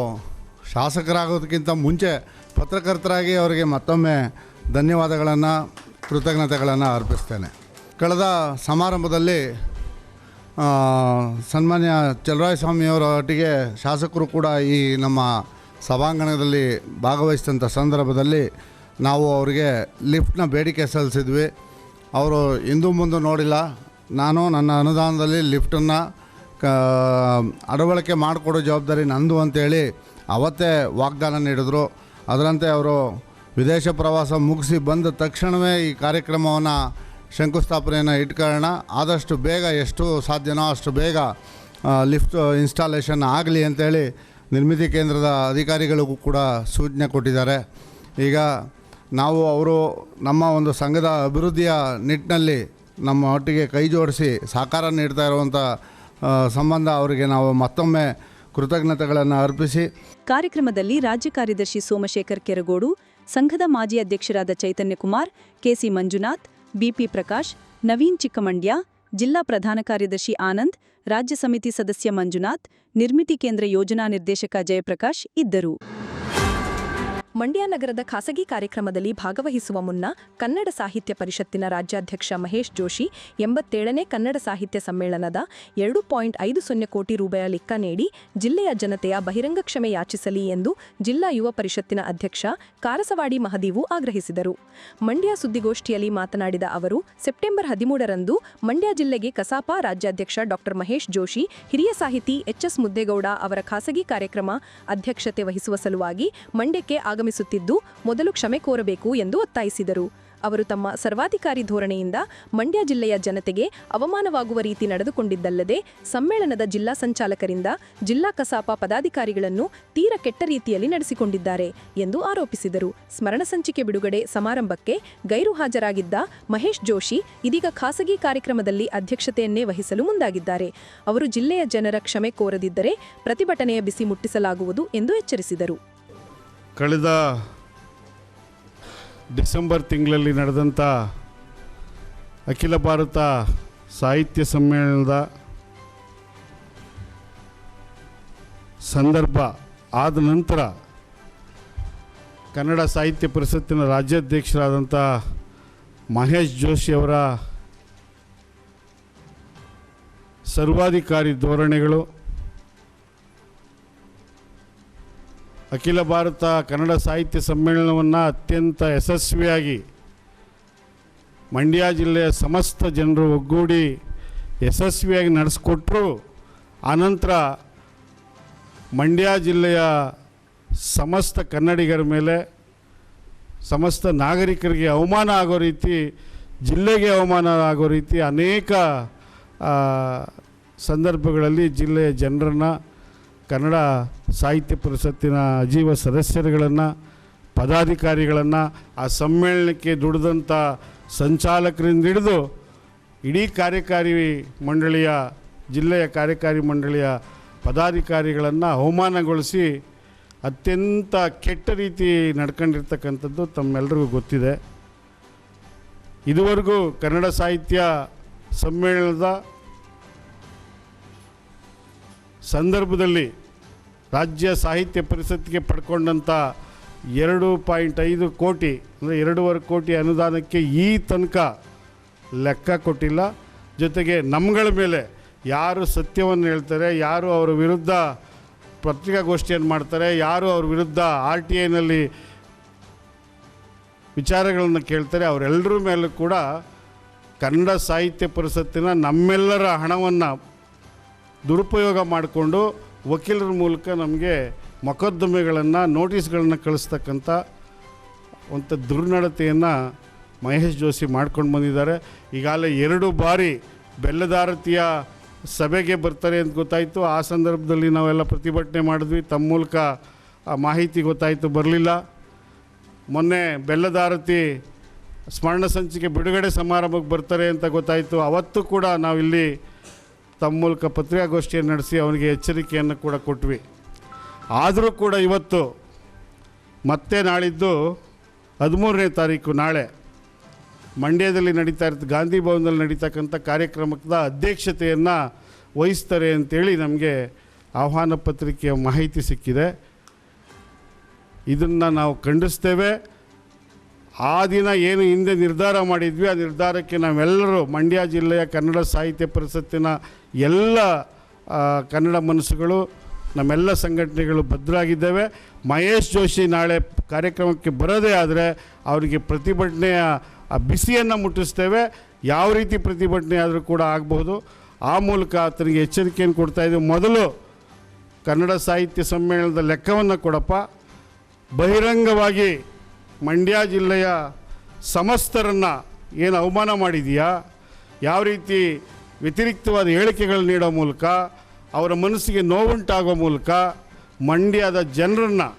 G: ಶಾಸಕರಾಗೋದಕ್ಕಿಂತ ಮುಂಚೆ ಪತ್ರಕರ್ತರಾಗಿ ಅವರಿಗೆ ಮತ್ತೊಮ್ಮೆ ಧನ್ಯವಾದಗಳನ್ನು, ಕೃತಜ್ಞತೆಗಳನ್ನು ಅರ್ಪಿಸ್ತೇನೆ. ಕಳೆದ ಸಮಾರಂಭದಲ್ಲಿ ಸನ್ಮಾನ್ಯ ಚಲರಾಯ ಸ್ವಾಮಿಯವರ ಒಟ್ಟಿಗೆ ಶಾಸಕರು ಕೂಡ ಈ ನಮ್ಮ ಸಭಾಂಗಣದಲ್ಲಿ ಭಾಗವಹಿಸಿದಂಥ ಸಂದರ್ಭದಲ್ಲಿ ನಾವು ಅವರಿಗೆ ಲಿಫ್ಟ್ನ ಬೇಡಿಕೆ ಸಲ್ಲಿಸಿದ್ವಿ. ಅವರು ಹಿಂದೂ ಮುಂದೆ ನೋಡಿಲ್ಲ. ನಾನು ನನ್ನ ಅನುದಾನದಲ್ಲಿ ಲಿಫ್ಟನ್ನು, ಕ, ಅಡವಳಿಕೆ ಮಾಡಿಕೊಡೋ ಜವಾಬ್ದಾರಿ ನಂದು ಅಂತೇಳಿ ಅವತ್ತೇ ವಾಗ್ದಾನ ನೀಡಿದ್ರು. ಅದರಂತೆ ಅವರು ವಿದೇಶ ಪ್ರವಾಸ ಮುಗಿಸಿ ಬಂದ ತಕ್ಷಣವೇ ಈ ಕಾರ್ಯಕ್ರಮವನ್ನು ಶಂಕುಸ್ಥಾಪನೆಯನ್ನು ಇಟ್ಕೊಳ್ಳೋಣ. ಆದಷ್ಟು ಬೇಗ, ಎಷ್ಟು ಸಾಧ್ಯನೋ ಅಷ್ಟು ಬೇಗ ಲಿಫ್ಟ್ ಇನ್ಸ್ಟಾಲೇಷನ್ ಆಗಲಿ ಅಂತೇಳಿ ನಿರ್ಮಿತಿ ಕೇಂದ್ರದ ಅಧಿಕಾರಿಗಳಿಗೂ ಕೂಡ ಸೂಚನೆ ಕೊಟ್ಟಿದ್ದಾರೆ. ಈಗ ನಾವು ಅವರು ನಮ್ಮ ಒಂದು ಸಂಘದ ಅಭಿವೃದ್ಧಿಯ ನಿಟ್ಟಿನಲ್ಲಿ ನಮ್ಮ ಒಟ್ಟಿಗೆ ಕೈ ಜೋಡಿಸಿ ಸಹಕಾರ ನೀಡ್ತಾ ಇರುವಂಥ ಸಂಬಂಧ ಅವರಿಗೆ ನಾವು ಮತ್ತೊಮ್ಮೆ ಕೃತಜ್ಞತೆಗಳನ್ನು ಅರ್ಪಿಸಿ.
A: ಕಾರ್ಯಕ್ರಮದಲ್ಲಿ ರಾಜ್ಯ ಕಾರ್ಯದರ್ಶಿ ಸೋಮಶೇಖರ್ ಕೆರಗೋಡು, ಸಂಘದ ಮಾಜಿ ಅಧ್ಯಕ್ಷರಾದ Chaitanya Chaitanyakumar K C Manjunath, B P Prakash, Naveen Chikkamandya, ಜಿಲ್ಲಾ ಪ್ರಧಾನ ಕಾರ್ಯದರ್ಶಿ ಆನಂದ್, ರಾಜ್ಯ ಸಮಿತಿ ಸದಸ್ಯ ಮಂಜುನಾಥ್, ನಿರ್ಮಿತಿ ಕೇಂದ್ರ ಯೋಜನಾ ನಿರ್ದೇಶಕ ಜಯಪ್ರಕಾಶ್ ಇದ್ದರು. ಮಂಡ್ಯ ನಗರದ ಖಾಸಗಿ ಕಾರ್ಯಕ್ರಮದಲ್ಲಿ ಭಾಗವಹಿಸುವ ಮುನ್ನ ಕನ್ನಡ ಸಾಹಿತ್ಯ ಪರಿಷತ್ತಿನ ರಾಜ್ಯಾಧ್ಯಕ್ಷ ಮಹೇಶ್ ಜೋಶಿ ಎಂಬತ್ತೇಳನೇ ಕನ್ನಡ ಸಾಹಿತ್ಯ ಸಮ್ಮೇಳನದ ಎರಡು ಪಾಯಿಂಟ್ ಐದು ಸೊನ್ನೆ ಕೋಟಿ ರೂಪಾಯಿ ಲೆಕ್ಕ ನೀಡಿ ಜಿಲ್ಲೆಯ ಜನತೆಯ ಬಹಿರಂಗ ಕ್ಷಮೆ ಯಾಚಿಸಲಿ ಎಂದು ಜಿಲ್ಲಾ ಯುವ ಪರಿಷತ್ತಿನ ಅಧ್ಯಕ್ಷ ಕಾರಸವಾಡಿ ಮಹದೀವು ಆಗ್ರಹಿಸಿದರು. ಮಂಡ್ಯ ಸುದ್ದಿಗೋಷ್ಠಿಯಲ್ಲಿ ಮಾತನಾಡಿದ ಅವರು, ಸೆಪ್ಟೆಂಬರ್ ಹದಿಮೂರರಂದು ಮಂಡ್ಯ ಜಿಲ್ಲೆಗೆ ಕಸಾಪ ರಾಜ್ಯಾಧ್ಯಕ್ಷ ಡಾ. ಮಹೇಶ್ ಜೋಶಿ, ಹಿರಿಯ ಸಾಹಿತಿ ಎಚ್ಎಸ್ ಮುದ್ದೇಗೌಡ ಅವರ ಖಾಸಗಿ ಕಾರ್ಯಕ್ರಮ ಅಧ್ಯಕ್ಷತೆ ವಹಿಸುವ ಸಲುವಾಗಿ ಮಂಡ್ಯಕ್ಕೆ ಆಗಮಿಸುತ್ತಿದ್ದು ಮೊದಲು ಕ್ಷಮೆ ಕೋರಬೇಕು ಎಂದು ಒತ್ತಾಯಿಸಿದರು. ಅವರು ತಮ್ಮ ಸರ್ವಾಧಿಕಾರಿ ಧೋರಣೆಯಿಂದ ಮಂಡ್ಯ ಜಿಲ್ಲೆಯ ಜನತೆಗೆ ಅವಮಾನವಾಗುವ ರೀತಿ ನಡೆದುಕೊಂಡಿದ್ದಲ್ಲದೆ ಸಮ್ಮೇಳನದ ಜಿಲ್ಲಾ ಸಂಚಾಲಕರಿಂದ ಜಿಲ್ಲಾ ಕಸಾಪ ಪದಾಧಿಕಾರಿಗಳನ್ನು ತೀರ ಕೆಟ್ಟ ರೀತಿಯಲ್ಲಿ ನಡೆಸಿಕೊಂಡಿದ್ದಾರೆ ಎಂದು ಆರೋಪಿಸಿದರು. ಸ್ಮರಣ ಸಂಚಿಕೆ ಬಿಡುಗಡೆ ಸಮಾರಂಭಕ್ಕೆ ಗೈರು ಹಾಜರಾಗಿದ್ದ ಮಹೇಶ್ ಜೋಶಿ ಇದೀಗ ಖಾಸಗಿ ಕಾರ್ಯಕ್ರಮದಲ್ಲಿ ಅಧ್ಯಕ್ಷತೆಯನ್ನೇ ವಹಿಸಲು ಮುಂದಾಗಿದ್ದಾರೆ. ಅವರು ಜಿಲ್ಲೆಯ ಜನರ ಕ್ಷಮೆ ಕೋರದಿದ್ದರೆ ಪ್ರತಿಭಟನೆಯ ಬಿಸಿ ಮುಟ್ಟಿಸಲಾಗುವುದು ಎಂದು ಎಚ್ಚರಿಸಿದರು.
H: ಕಳೆದ ಡಿಸೆಂಬರ್ ತಿಂಗಳಲ್ಲಿ ನಡೆದಂಥ ಅಖಿಲ ಭಾರತ ಸಾಹಿತ್ಯ ಸಮ್ಮೇಳನದ ಸಂದರ್ಭ ಆದ ನಂತರ ಕನ್ನಡ ಸಾಹಿತ್ಯ ಪರಿಷತ್ತಿನ ರಾಜ್ಯಾಧ್ಯಕ್ಷರಾದಂಥ ಮಹೇಶ್ ಜೋಶಿ ಅವರ ಸರ್ವಾಧಿಕಾರಿ ಧೋರಣೆಗಳು ಅಖಿಲ ಭಾರತ ಕನ್ನಡ ಸಾಹಿತ್ಯ ಸಮ್ಮೇಳನವನ್ನು ಅತ್ಯಂತ ಯಶಸ್ವಿಯಾಗಿ ಮಂಡ್ಯ ಜಿಲ್ಲೆಯ ಸಮಸ್ತ ಜನರು ಒಗ್ಗೂಡಿ ಯಶಸ್ವಿಯಾಗಿ ನಡೆಸ್ಕೊಟ್ರು. ಆನಂತರ ಮಂಡ್ಯ ಜಿಲ್ಲೆಯ ಸಮಸ್ತ ಕನ್ನಡಿಗರ ಮೇಲೆ ಸಮಸ್ತ ನಾಗರಿಕರಿಗೆ ಅವಮಾನ ಆಗೋ ರೀತಿ, ಜಿಲ್ಲೆಗೆ ಅವಮಾನ ಆಗೋ ರೀತಿ ಅನೇಕ ಸಂದರ್ಭಗಳಲ್ಲಿ ಜಿಲ್ಲೆಯ ಜನರನ್ನು ಕನ್ನಡ ಸಾಹಿತ್ಯ ಪರಿಷತ್ತಿನ ಅಜೀವ ಸದಸ್ಯರುಗಳನ್ನು, ಪದಾಧಿಕಾರಿಗಳನ್ನು ಆ ಸಮ್ಮೇಳನಕ್ಕೆ ದುಡಿದಂಥ ಸಂಚಾಲಕರಿಂದ ಹಿಡಿದು ಇಡೀ ಕಾರ್ಯಕಾರಿ ಮಂಡಳಿಯ, ಜಿಲ್ಲೆಯ ಕಾರ್ಯಕಾರಿ ಮಂಡಳಿಯ ಪದಾಧಿಕಾರಿಗಳನ್ನು ಅವಮಾನಗೊಳಿಸಿ ಅತ್ಯಂತ ಕೆಟ್ಟ ರೀತಿ ನಡ್ಕೊಂಡಿರ್ತಕ್ಕಂಥದ್ದು ತಮ್ಮೆಲ್ಲರಿಗೂ ಗೊತ್ತಿದೆ. ಇದುವರೆಗೂ ಕನ್ನಡ ಸಾಹಿತ್ಯ ಸಮ್ಮೇಳನದ ಸಂದರ್ಭದಲ್ಲಿ ರಾಜ್ಯ ಸಾಹಿತ್ಯ ಪರಿಷತ್ತಿಗೆ ಪಡ್ಕೊಂಡಂಥ ಎರಡು ಪಾಯಿಂಟ್ ಐದು ಕೋಟಿ, ಅಂದರೆ ಎರಡೂವರೆ ಕೋಟಿ ಅನುದಾನಕ್ಕೆ ಈ ತನಕ ಲೆಕ್ಕ ಕೊಟ್ಟಿಲ್ಲ. ಜೊತೆಗೆ ನಮ್ಗಳ ಮೇಲೆ ಯಾರು ಸತ್ಯವನ್ನು ಹೇಳ್ತಾರೆ, ಯಾರು ಅವರ ವಿರುದ್ಧ ಪತ್ರಿಕಾಗೋಷ್ಠಿಯನ್ನು ಮಾಡ್ತಾರೆ, ಯಾರು ಅವ್ರ ವಿರುದ್ಧ ಆರ್ ಟಿ ಐನಲ್ಲಿ ವಿಚಾರಗಳನ್ನು ಕೇಳ್ತಾರೆ, ಅವರೆಲ್ಲರ ಮೇಲೂ ಕೂಡ ಕನ್ನಡ ಸಾಹಿತ್ಯ ಪರಿಷತ್ತಿನ ನಮ್ಮೆಲ್ಲರ ಹಣವನ್ನು ದುರುಪಯೋಗ ಮಾಡಿಕೊಂಡು ವಕೀಲರ ಮೂಲಕ ನಮಗೆ ಮೊಕದ್ದಮೆಗಳನ್ನು, ನೋಟಿಸ್ಗಳನ್ನು ಕಳಿಸ್ತಕ್ಕಂಥ ಒಂದು ದುರ್ನಡತೆಯನ್ನು ಮಹೇಶ್ ಜೋಶಿ ಮಾಡ್ಕೊಂಡು ಬಂದಿದ್ದಾರೆ. ಈಗಾಗಲೇ ಎರಡು ಬಾರಿ ಬೆಲ್ಲದಾರತಿಯ ಸಭೆಗೆ ಬರ್ತಾರೆ ಅಂತ ಗೊತ್ತಾಯಿತು. ಆ ಸಂದರ್ಭದಲ್ಲಿ ನಾವೆಲ್ಲ ಪ್ರತಿಭಟನೆ ಮಾಡಿದ್ವಿ. ತಮ್ಮ ಮೂಲಕ ಆ ಮಾಹಿತಿ ಗೊತ್ತಾಯಿತು, ಬರಲಿಲ್ಲ. ಮೊನ್ನೆ ಬೆಲ್ಲದಾರತಿ ಸ್ಮರಣ ಸಂಚಿಕೆ ಬಿಡುಗಡೆ ಸಮಾರಂಭಕ್ಕೆ ಬರ್ತಾರೆ ಅಂತ ಗೊತ್ತಾಯಿತು. ಅವತ್ತು ಕೂಡ ನಾವಿಲ್ಲಿ ತಮ್ಮ ಮೂಲಕ ಪತ್ರಿಕಾಗೋಷ್ಠಿಯನ್ನು ನಡೆಸಿ ಅವನಿಗೆ ಎಚ್ಚರಿಕೆಯನ್ನು ಕೂಡ ಕೊಟ್ವಿ. ಆದರೂ ಕೂಡ ಇವತ್ತು ಮತ್ತೆ ನಾಳಿದ್ದು ಹದಿಮೂರನೇ ತಾರೀಕು ನಾಳೆ ಮಂಡ್ಯದಲ್ಲಿ ನಡೀತಾ ಇರ್ತ ಗಾಂಧಿ ಭವನದಲ್ಲಿ ನಡೀತಕ್ಕಂಥ ಕಾರ್ಯಕ್ರಮದ ಅಧ್ಯಕ್ಷತೆಯನ್ನು ವಹಿಸ್ತಾರೆ ಅಂತೇಳಿ ನಮಗೆ ಆಹ್ವಾನ ಪತ್ರಿಕೆಯ ಮಾಹಿತಿ ಸಿಕ್ಕಿದೆ. ಇದನ್ನು ನಾವು ಖಂಡಿಸ್ತೇವೆ. ಆ ದಿನ ಏನು ಹಿಂದೆ ನಿರ್ಧಾರ ಮಾಡಿದ್ವಿ, ಆ ನಿರ್ಧಾರಕ್ಕೆ ನಾವೆಲ್ಲರೂ ಮಂಡ್ಯ ಜಿಲ್ಲೆಯ ಕನ್ನಡ ಸಾಹಿತ್ಯ ಪರಿಷತ್ತಿನ ಎಲ್ಲ ಕನ್ನಡ ಮನಸ್ಸುಗಳು, ನಮ್ಮೆಲ್ಲ ಸಂಘಟನೆಗಳು ಭದ್ರಾಗಿದ್ದೇವೆ. ಮಹೇಶ್ ಜೋಶಿ ನಾಳೆ ಕಾರ್ಯಕ್ರಮಕ್ಕೆ ಬರೋದೇ ಆದರೆ ಅವರಿಗೆ ಪ್ರತಿಭಟನೆಯ ಬಿಸಿಯನ್ನು ಮುಟ್ಟಿಸ್ತೇವೆ. ಯಾವ ರೀತಿ ಪ್ರತಿಭಟನೆ ಆದರೂ ಕೂಡ ಆಗಬಹುದು. ಆ ಮೂಲಕ ಆತನಿಗೆ ಎಚ್ಚರಿಕೆಯನ್ನು ಕೊಡ್ತಾ ಇದ್ದೀವಿ. ಮೊದಲು ಕನ್ನಡ ಸಾಹಿತ್ಯ ಸಮ್ಮೇಳನದ ಲೆಕ್ಕವನ್ನು ಕೊಡಪ್ಪ. ಬಹಿರಂಗವಾಗಿ ಮಂಡ್ಯ ಜಿಲ್ಲೆಯ ಸಮಸ್ತರನ್ನು ಏನು ಅವಮಾನ ಮಾಡಿದೆಯಾ? ಯಾವ ರೀತಿ ವ್ಯತಿರಿಕ್ತವಾದ ಹೇಳಿಕೆಗಳು ನೀಡೋ ಮೂಲಕ, ಅವರ ಮನಸ್ಸಿಗೆ ನೋವುಂಟಾಗುವ ಮೂಲಕ ಮಂಡ್ಯದ ಜನರನ್ನು,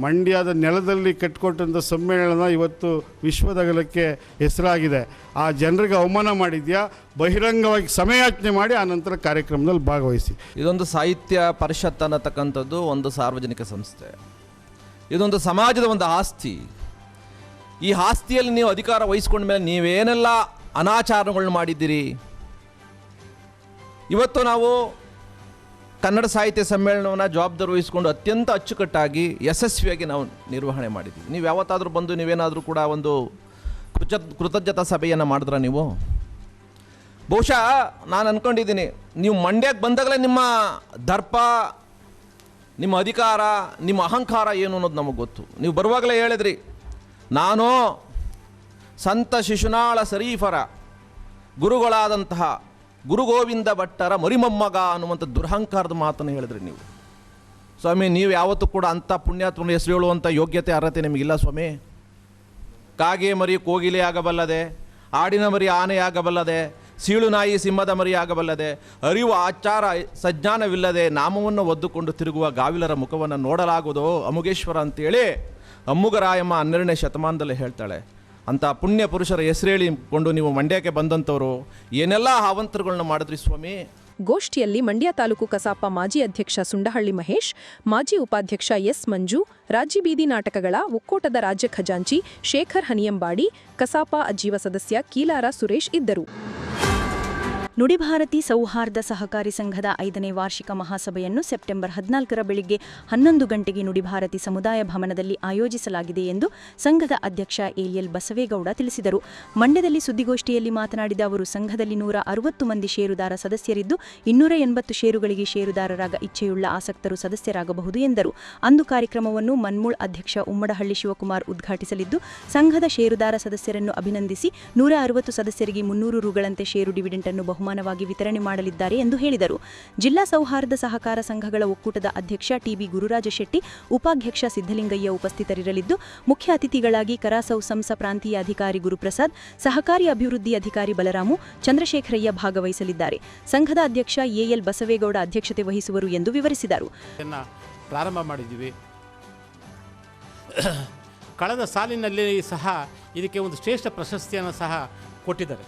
H: ಮಂಡ್ಯದ ನೆಲದಲ್ಲಿ ಕಟ್ಟಿಕೊಟ್ಟಂಥ ಸಮ್ಮೇಳನ ಇವತ್ತು ವಿಶ್ವದಗಲಕ್ಕೆ ಹೆಸರಾಗಿದೆ. ಆ ಜನರಿಗೆ ಅವಮಾನ ಮಾಡಿದ್ಯಾ? ಬಹಿರಂಗವಾಗಿ ಸಮಯಾಚನೆ ಮಾಡಿ ಆ ನಂತರ ಕಾರ್ಯಕ್ರಮದಲ್ಲಿ ಭಾಗವಹಿಸಿ.
I: ಇದೊಂದು ಸಾಹಿತ್ಯ ಪರಿಷತ್ ಅನ್ನತಕ್ಕಂಥದ್ದು ಒಂದು ಸಾರ್ವಜನಿಕ ಸಂಸ್ಥೆ. ಇದೊಂದು ಸಮಾಜದ ಒಂದು ಆಸ್ತಿ. ಈ ಆಸ್ತಿಯಲ್ಲಿ ನೀವು ಅಧಿಕಾರ ವಹಿಸ್ಕೊಂಡ ಮೇಲೆ ನೀವೇನೆಲ್ಲ ಅನಾಚಾರಗಳನ್ನ ಮಾಡಿದ್ದೀರಿ? ಇವತ್ತು ನಾವು ಕನ್ನಡ ಸಾಹಿತ್ಯ ಸಮ್ಮೇಳನವನ್ನು ಜವಾಬ್ದಾರಿ ವಹಿಸ್ಕೊಂಡು ಅತ್ಯಂತ ಅಚ್ಚುಕಟ್ಟಾಗಿ ಯಶಸ್ವಿಯಾಗಿ ನಾವು ನಿರ್ವಹಣೆ ಮಾಡಿದ್ದೀವಿ. ನೀವು ಯಾವತ್ತಾದರೂ ಬಂದು ನೀವೇನಾದರೂ ಕೂಡ ಒಂದು ಕೃತ, ಕೃತಜ್ಞತಾ ಸಭೆಯನ್ನು ಮಾಡಿದ್ರ ನೀವು? ಬಹುಶಃ ನಾನು ಅಂದ್ಕೊಂಡಿದ್ದೀನಿ ನೀವು ಮಂಡ್ಯಕ್ಕೆ ಬಂದಾಗಲೇ ನಿಮ್ಮ ದರ್ಪ, ನಿಮ್ಮ ಅಧಿಕಾರ, ನಿಮ್ಮ ಅಹಂಕಾರ ಏನು ಅನ್ನೋದು ನಮಗೆ ಗೊತ್ತು. ನೀವು ಬರುವಾಗಲೇ ಹೇಳಿದ್ರಿ ನಾನು ಸಂತ ಶಿಶುನಾಳ ಸರೀಫರ ಗುರುಗಳಾದಂತಹ ಗುರು ಗೋವಿಂದ ಭಟ್ಟರ ಮರಿಮೊಮ್ಮಗ ಅನ್ನುವಂಥ ದುರಹಂಕಾರದ ಮಾತನ್ನು ಹೇಳಿದ್ರಿ ನೀವು. ಸ್ವಾಮಿ, ನೀವು ಯಾವತ್ತೂ ಕೂಡ ಅಂಥ ಪುಣ್ಯಾತ್ಮನ ಹೆಸರು ಹೇಳುವಂಥ ಯೋಗ್ಯತೆ, ಅರ್ಹತೆ ನಿಮಗಿಲ್ಲ ಸ್ವಾಮಿ. ಕಾಗೆ ಮರಿ ಕೋಗಿಲೆ ಆಗಬಲ್ಲದೆ, ಆಡಿನ ಮರಿ ಆನೆ ಆಗಬಲ್ಲದೆ, ಸೀಳು ನಾಯಿ ಸಿಂಹದ ಮರಿ ಆಗಬಲ್ಲದೆ, ಅರಿವು ಆಚಾರ ಸಜ್ಞಾನವಿಲ್ಲದೆ ನಾಮವನ್ನು ಒದ್ದುಕೊಂಡು ತಿರುಗುವ ಗಾವಿಲರ ಮುಖವನ್ನು ನೋಡಲಾಗುವುದು ಅಮುಗೇಶ್ವರ ಅಂತೇಳಿ ಅಮ್ಮುಗರಾಯಮ್ಮ ಹನ್ನೆರಡನೇ ಶತಮಾನದಲ್ಲಿ ಹೇಳ್ತಾಳೆ ಅಂತ ಪುಣ್ಯ ಪುರುಷರ ಹೆಸರೇಳಿಕೊಂಡು ನೀವು ಮಂಡ್ಯಕ್ಕೆ ಬಂದಂಥವರು, ಏನೆಲ್ಲ ಆವಂತರಗಳನ್ನ ಮಾಡಿದ್ರಿ ಸ್ವಾಮಿ?
J: ಗೋಷ್ಠಿಯಲ್ಲಿ ಮಂಡ್ಯ ತಾಲೂಕು ಕಸಾಪ ಮಾಜಿ ಅಧ್ಯಕ್ಷ ಸುಂಡಹಳ್ಳಿ ಮಹೇಶ್, ಮಾಜಿ ಉಪಾಧ್ಯಕ್ಷ ಎಸ್ ಮಂಜು, ರಾಜ್ಯ ಬೀದಿ ನಾಟಕಗಳ ಒಕ್ಕೂಟದ ರಾಜ್ಯ ಖಜಾಂಚಿ ಶೇಖರ್ ಹನಿಯಂಬಾಡಿ, ಕಸಾಪ ಅಜೀವ ಸದಸ್ಯ ಕೀಲಾರ ಸುರೇಶ್ ಇದ್ದರು.
K: ನುಡಿಭಾರತಿ ಸೌಹಾರ್ದ ಸಹಕಾರಿ ಸಂಘದ ಐದನೇ ವಾರ್ಷಿಕ ಮಹಾಸಭೆಯನ್ನು ಸೆಪ್ಟೆಂಬರ್ ಹದಿನಾಲ್ಕರ ಬೆಳಿಗ್ಗೆ ಹನ್ನೊಂದು ಗಂಟೆಗೆ ನುಡಿಭಾರತಿ ಸಮುದಾಯ ಭವನದಲ್ಲಿ ಆಯೋಜಿಸಲಾಗಿದೆ ಎಂದು ಸಂಘದ ಅಧ್ಯಕ್ಷ ಎಎಲ್ ಬಸವೇಗೌಡ ತಿಳಿಸಿದರು. ಮಂಡ್ಯದಲ್ಲಿ ಸುದ್ದಿಗೋಷ್ಠಿಯಲ್ಲಿ ಮಾತನಾಡಿದ ಅವರು, ಸಂಘದಲ್ಲಿ ನೂರ ಅರವತ್ತು ಮಂದಿ ಷೇರುದಾರ ಸದಸ್ಯರಿದ್ದು, ಇನ್ನೂರ ಎಂಬತ್ತು ಷೇರುಗಳಿಗೆ ಷೇರುದಾರರಾಗ ಇಚ್ಛೆಯುಳ್ಳ ಆಸಕ್ತರು ಸದಸ್ಯರಾಗಬಹುದು ಎಂದರು. ಅಂದು ಕಾರ್ಯಕ್ರಮವನ್ನು ಮನ್ಮೂಳ್ ಅಧ್ಯಕ್ಷ ಉಮ್ಮಡಹಳ್ಳಿ ಶಿವಕುಮಾರ್ ಉದ್ಘಾಟಿಸಲಿದ್ದು, ಸಂಘದ ಷೇರುದಾರ ಸದಸ್ಯರನ್ನು ಅಭಿನಂದಿಸಿ ನೂರ ಅರವತ್ತು ಸದಸ್ಯರಿಗೆ ಮುನ್ನೂರು ರುಗಳಂತೆ ಷೇರು ಡಿವಿಡೆಂಟ್ ಅನ್ನು ಬಹುಮಾನವಾಗಿ ವಿತರಣೆ ಮಾಡಲಿದ್ದಾರೆ ಎಂದು ಹೇಳಿದರು. ಜಿಲ್ಲಾ ಸೌಹಾರ್ದ ಸಹಕಾರ ಸಂಘಗಳ ಒಕ್ಕೂಟದ ಅಧ್ಯಕ್ಷ ಟಿಬಿ ಗುರುರಾಜ ಶೆಟ್ಟಿ, ಉಪಾಧ್ಯಕ್ಷ ಸಿದ್ದಲಿಂಗಯ್ಯ ಉಪಸ್ಥಿತರಿರಲಿದ್ದು, ಮುಖ್ಯ ಅತಿಥಿಗಳಾಗಿ ಕರಾಸೌ ಸಂಸ ಪ್ರಾಂತೀಯ ಅಧಿಕಾರಿ ಗುರುಪ್ರಸಾದ್, ಸಹಕಾರಿ ಅಭಿವೃದ್ಧಿ ಅಧಿಕಾರಿ ಬಲರಾಮು, ಚಂದ್ರಶೇಖರಯ್ಯ ಭಾಗವಹಿಸಲಿದ್ದಾರೆ. ಸಂಘದ ಅಧ್ಯಕ್ಷ ಎಎಲ್ ಬಸವೇಗೌಡ ಅಧ್ಯಕ್ಷತೆ ವಹಿಸುವರು ಎಂದು ವಿವರಿಸಿದರು.
L: ಪ್ರಾರಂಭ ಮಾಡಿದ್ದೀವಿ. ಕಳೆದ ಸಾಲಿನಲ್ಲಿ ಸಹ ಇದಕ್ಕೆ ಒಂದು ಶ್ರೇಷ್ಠ ಪ್ರಶಸ್ತಿಯನ್ನು ಸಹ ಕೊಟ್ಟಿದ್ದಾರೆ.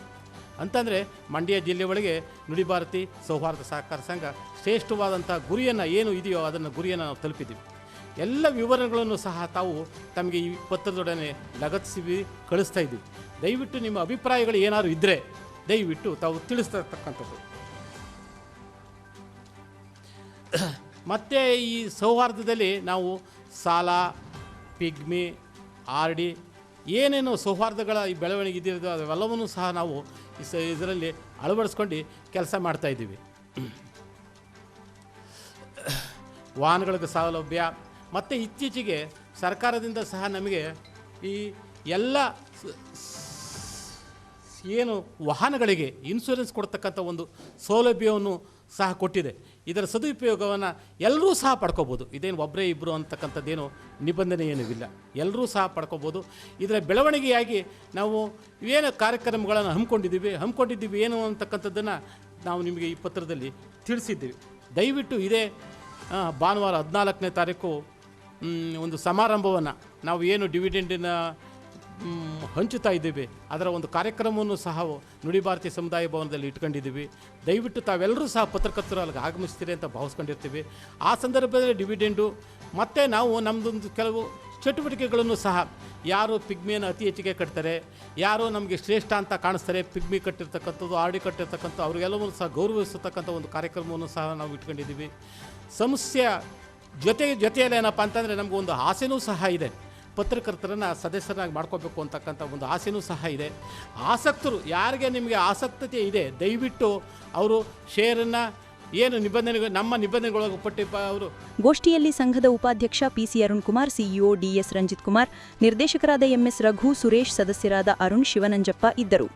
L: ಅಂತಂದರೆ ಮಂಡ್ಯ ಜಿಲ್ಲೆ ಒಳಗೆ ನುಡಿಭಾರತಿ ಸೌಹಾರ್ದ ಸಹಕಾರ ಸಂಘ ಶ್ರೇಷ್ಠವಾದಂಥ ಗುರಿಯನ್ನು ಏನು ಇದೆಯೋ ಅದನ್ನು ಗುರಿಯನ್ನು ನಾವು ತಲುಪಿದ್ದೀವಿ. ಎಲ್ಲ ವಿವರಗಳನ್ನು ಸಹ ತಾವು ತಮಗೆ ಈ ಪತ್ರದೊಡನೆ ಲಗತ್ತಿಸಿ ಕಳಿಸ್ತಾ ಇದ್ದೀವಿ. ದಯವಿಟ್ಟು ನಿಮ್ಮ ಅಭಿಪ್ರಾಯಗಳು ಏನಾದರೂ ಇದ್ದರೆ ದಯವಿಟ್ಟು ತಾವು ತಿಳಿಸ್ತಕ್ಕಂಥದ್ದು. ಮತ್ತು ಈ ಸೌಹಾರ್ದದಲ್ಲಿ ನಾವು ಸಾಲ, ಪಿಗ್ಮಿ, ಆರ್ ಡಿ ಏನೇನು ಸೌಹಾರ್ದಗಳ ಈ ಬೆಳವಣಿಗೆ ಇದ್ದಿರೋದು ಅವೆಲ್ಲವನ್ನೂ ಸಹ ನಾವು ಇದರಲ್ಲಿ ಅಳವಡಿಸ್ಕೊಂಡು ಕೆಲಸ ಮಾಡ್ತಾಯಿದ್ದೀವಿ ವಾಹನಗಳಿಗೆ ಸೌಲಭ್ಯ, ಮತ್ತು ಇತ್ತೀಚೆಗೆ ಸರ್ಕಾರದಿಂದ ಸಹ ನಮಗೆ ಈ ಎಲ್ಲ ಏನು ವಾಹನಗಳಿಗೆ ಇನ್ಶೂರೆನ್ಸ್ ಕೊಡ್ತಕ್ಕಂಥ ಒಂದು ಸೌಲಭ್ಯವನ್ನು ಸಹ ಕೊಟ್ಟಿದೆ. ಇದರ ಸದುಪಯೋಗವನ್ನು ಎಲ್ಲರೂ ಸಹ ಪಡ್ಕೋಬೋದು. ಇದೇನು ಒಬ್ಬರೇ ಇಬ್ಬರು ಅಂತಕ್ಕಂಥದ್ದೇನು ನಿಬಂಧನೆ ಏನೂ ಇಲ್ಲ ಎಲ್ಲರೂ ಸಹ ಪಡ್ಕೋಬೋದು. ಇದರ ಬೆಳವಣಿಗೆಯಾಗಿ ನಾವು ಏನು ಕಾರ್ಯಕ್ರಮಗಳನ್ನು ಹಮ್ಮಿಕೊಂಡಿದ್ದೀವಿ ಹಮ್ಮಿಕೊಂಡಿದ್ದೀವಿ ಏನು ಅಂತಕ್ಕಂಥದ್ದನ್ನು ನಾವು ನಿಮಗೆ ಈ ಪತ್ರದಲ್ಲಿ ತಿಳಿಸಿದ್ದೀವಿ. ದಯವಿಟ್ಟು ಇದೇ ಭಾನುವಾರ ಹದಿನಾಲ್ಕನೇ ತಾರೀಕು ಒಂದು ಸಮಾರಂಭವನ್ನು ನಾವು ಏನು ಡಿವಿಡೆಂಡಿನ ಹಂಚುತ್ತಾ ಇದ್ದೀವಿ. ಅದರ ಒಂದು ಕಾರ್ಯಕ್ರಮವನ್ನು ಸಹ ನುಡಿ ಭಾರತೀಯ ಸಮುದಾಯ ಭವನದಲ್ಲಿ ಇಟ್ಕೊಂಡಿದ್ದೀವಿ. ದಯವಿಟ್ಟು ತಾವೆಲ್ಲರೂ ಸಹ ಪತ್ರಕರ್ತರು ಅಲ್ಲಿಗೆ ಆಗಮಿಸ್ತೀರಿ ಅಂತ ಭಾವಿಸ್ಕೊಂಡಿರ್ತೀವಿ. ಆ ಸಂದರ್ಭದಲ್ಲಿ ಡಿವಿಡೆಂಡು ಮತ್ತು ನಾವು ನಮ್ಮದೊಂದು ಕೆಲವು ಚಟುವಟಿಕೆಗಳನ್ನು ಸಹ ಯಾರು ಪಿಗ್ಮಿಯನ್ನು ಅತಿ ಹೆಚ್ಚಿಗೆ ಕಟ್ತಾರೆ, ಯಾರು ನಮಗೆ ಶ್ರೇಷ್ಠ ಅಂತ ಕಾಣಿಸ್ತಾರೆ, ಪಿಗ್ಮಿ ಕಟ್ಟಿರ್ತಕ್ಕಂಥದ್ದು ಆಡಿ ಕಟ್ಟಿರ್ತಕ್ಕಂಥ ಅವ್ರಿಗೆಲ್ಲವನ್ನೂ ಸಹ ಗೌರವಿಸತಕ್ಕಂಥ ಒಂದು ಕಾರ್ಯಕ್ರಮವನ್ನು ಸಹ ನಾವು ಇಟ್ಕೊಂಡಿದ್ದೀವಿ. ಸಮಸ್ಯೆ ಜೊತೆ ಜೊತೆಯಲ್ಲಿ ಏನಪ್ಪ ಅಂತಂದರೆ ನಮಗೊಂದು ಆಸೆನೂ ಸಹ ಇದೆ. ಪತ್ರಕರ್ತರನ್ನು ಸದಸ್ಯರಾಗಿ ಮಾಡ್ಕೋಬೇಕು ಅಂತಕ್ಕಂಥ ಒಂದು ಆಸೆನೂ ಸಹ ಇದೆ. ಆಸಕ್ತರು, ಯಾರಿಗೆ ನಿಮಗೆ ಆಸಕ್ತತೆ ಇದೆ, ದಯವಿಟ್ಟು ಅವರು ಷೇರನ್ನು ಏನು ನಿಬಂಧನೆಗಳು ನಮ್ಮ ನಿಬಂಧನೆಗಳೊಳಗೆ ಪಟ್ಟಿ ಅವರು
A: ಗೋಷ್ಠಿಯಲ್ಲಿ ಸಂಘದ ಉಪಾಧ್ಯಕ್ಷ P C Arun Kumar CEO D S Ranjith Kumar, ನಿರ್ದೇಶಕರಾದ ಎಂಎಸ್ ರಘು, ಸುರೇಶ್, ಸದಸ್ಯರಾದ ಅರುಣ್ ಶಿವನಂಜಪ್ಪ ಇದ್ದರು.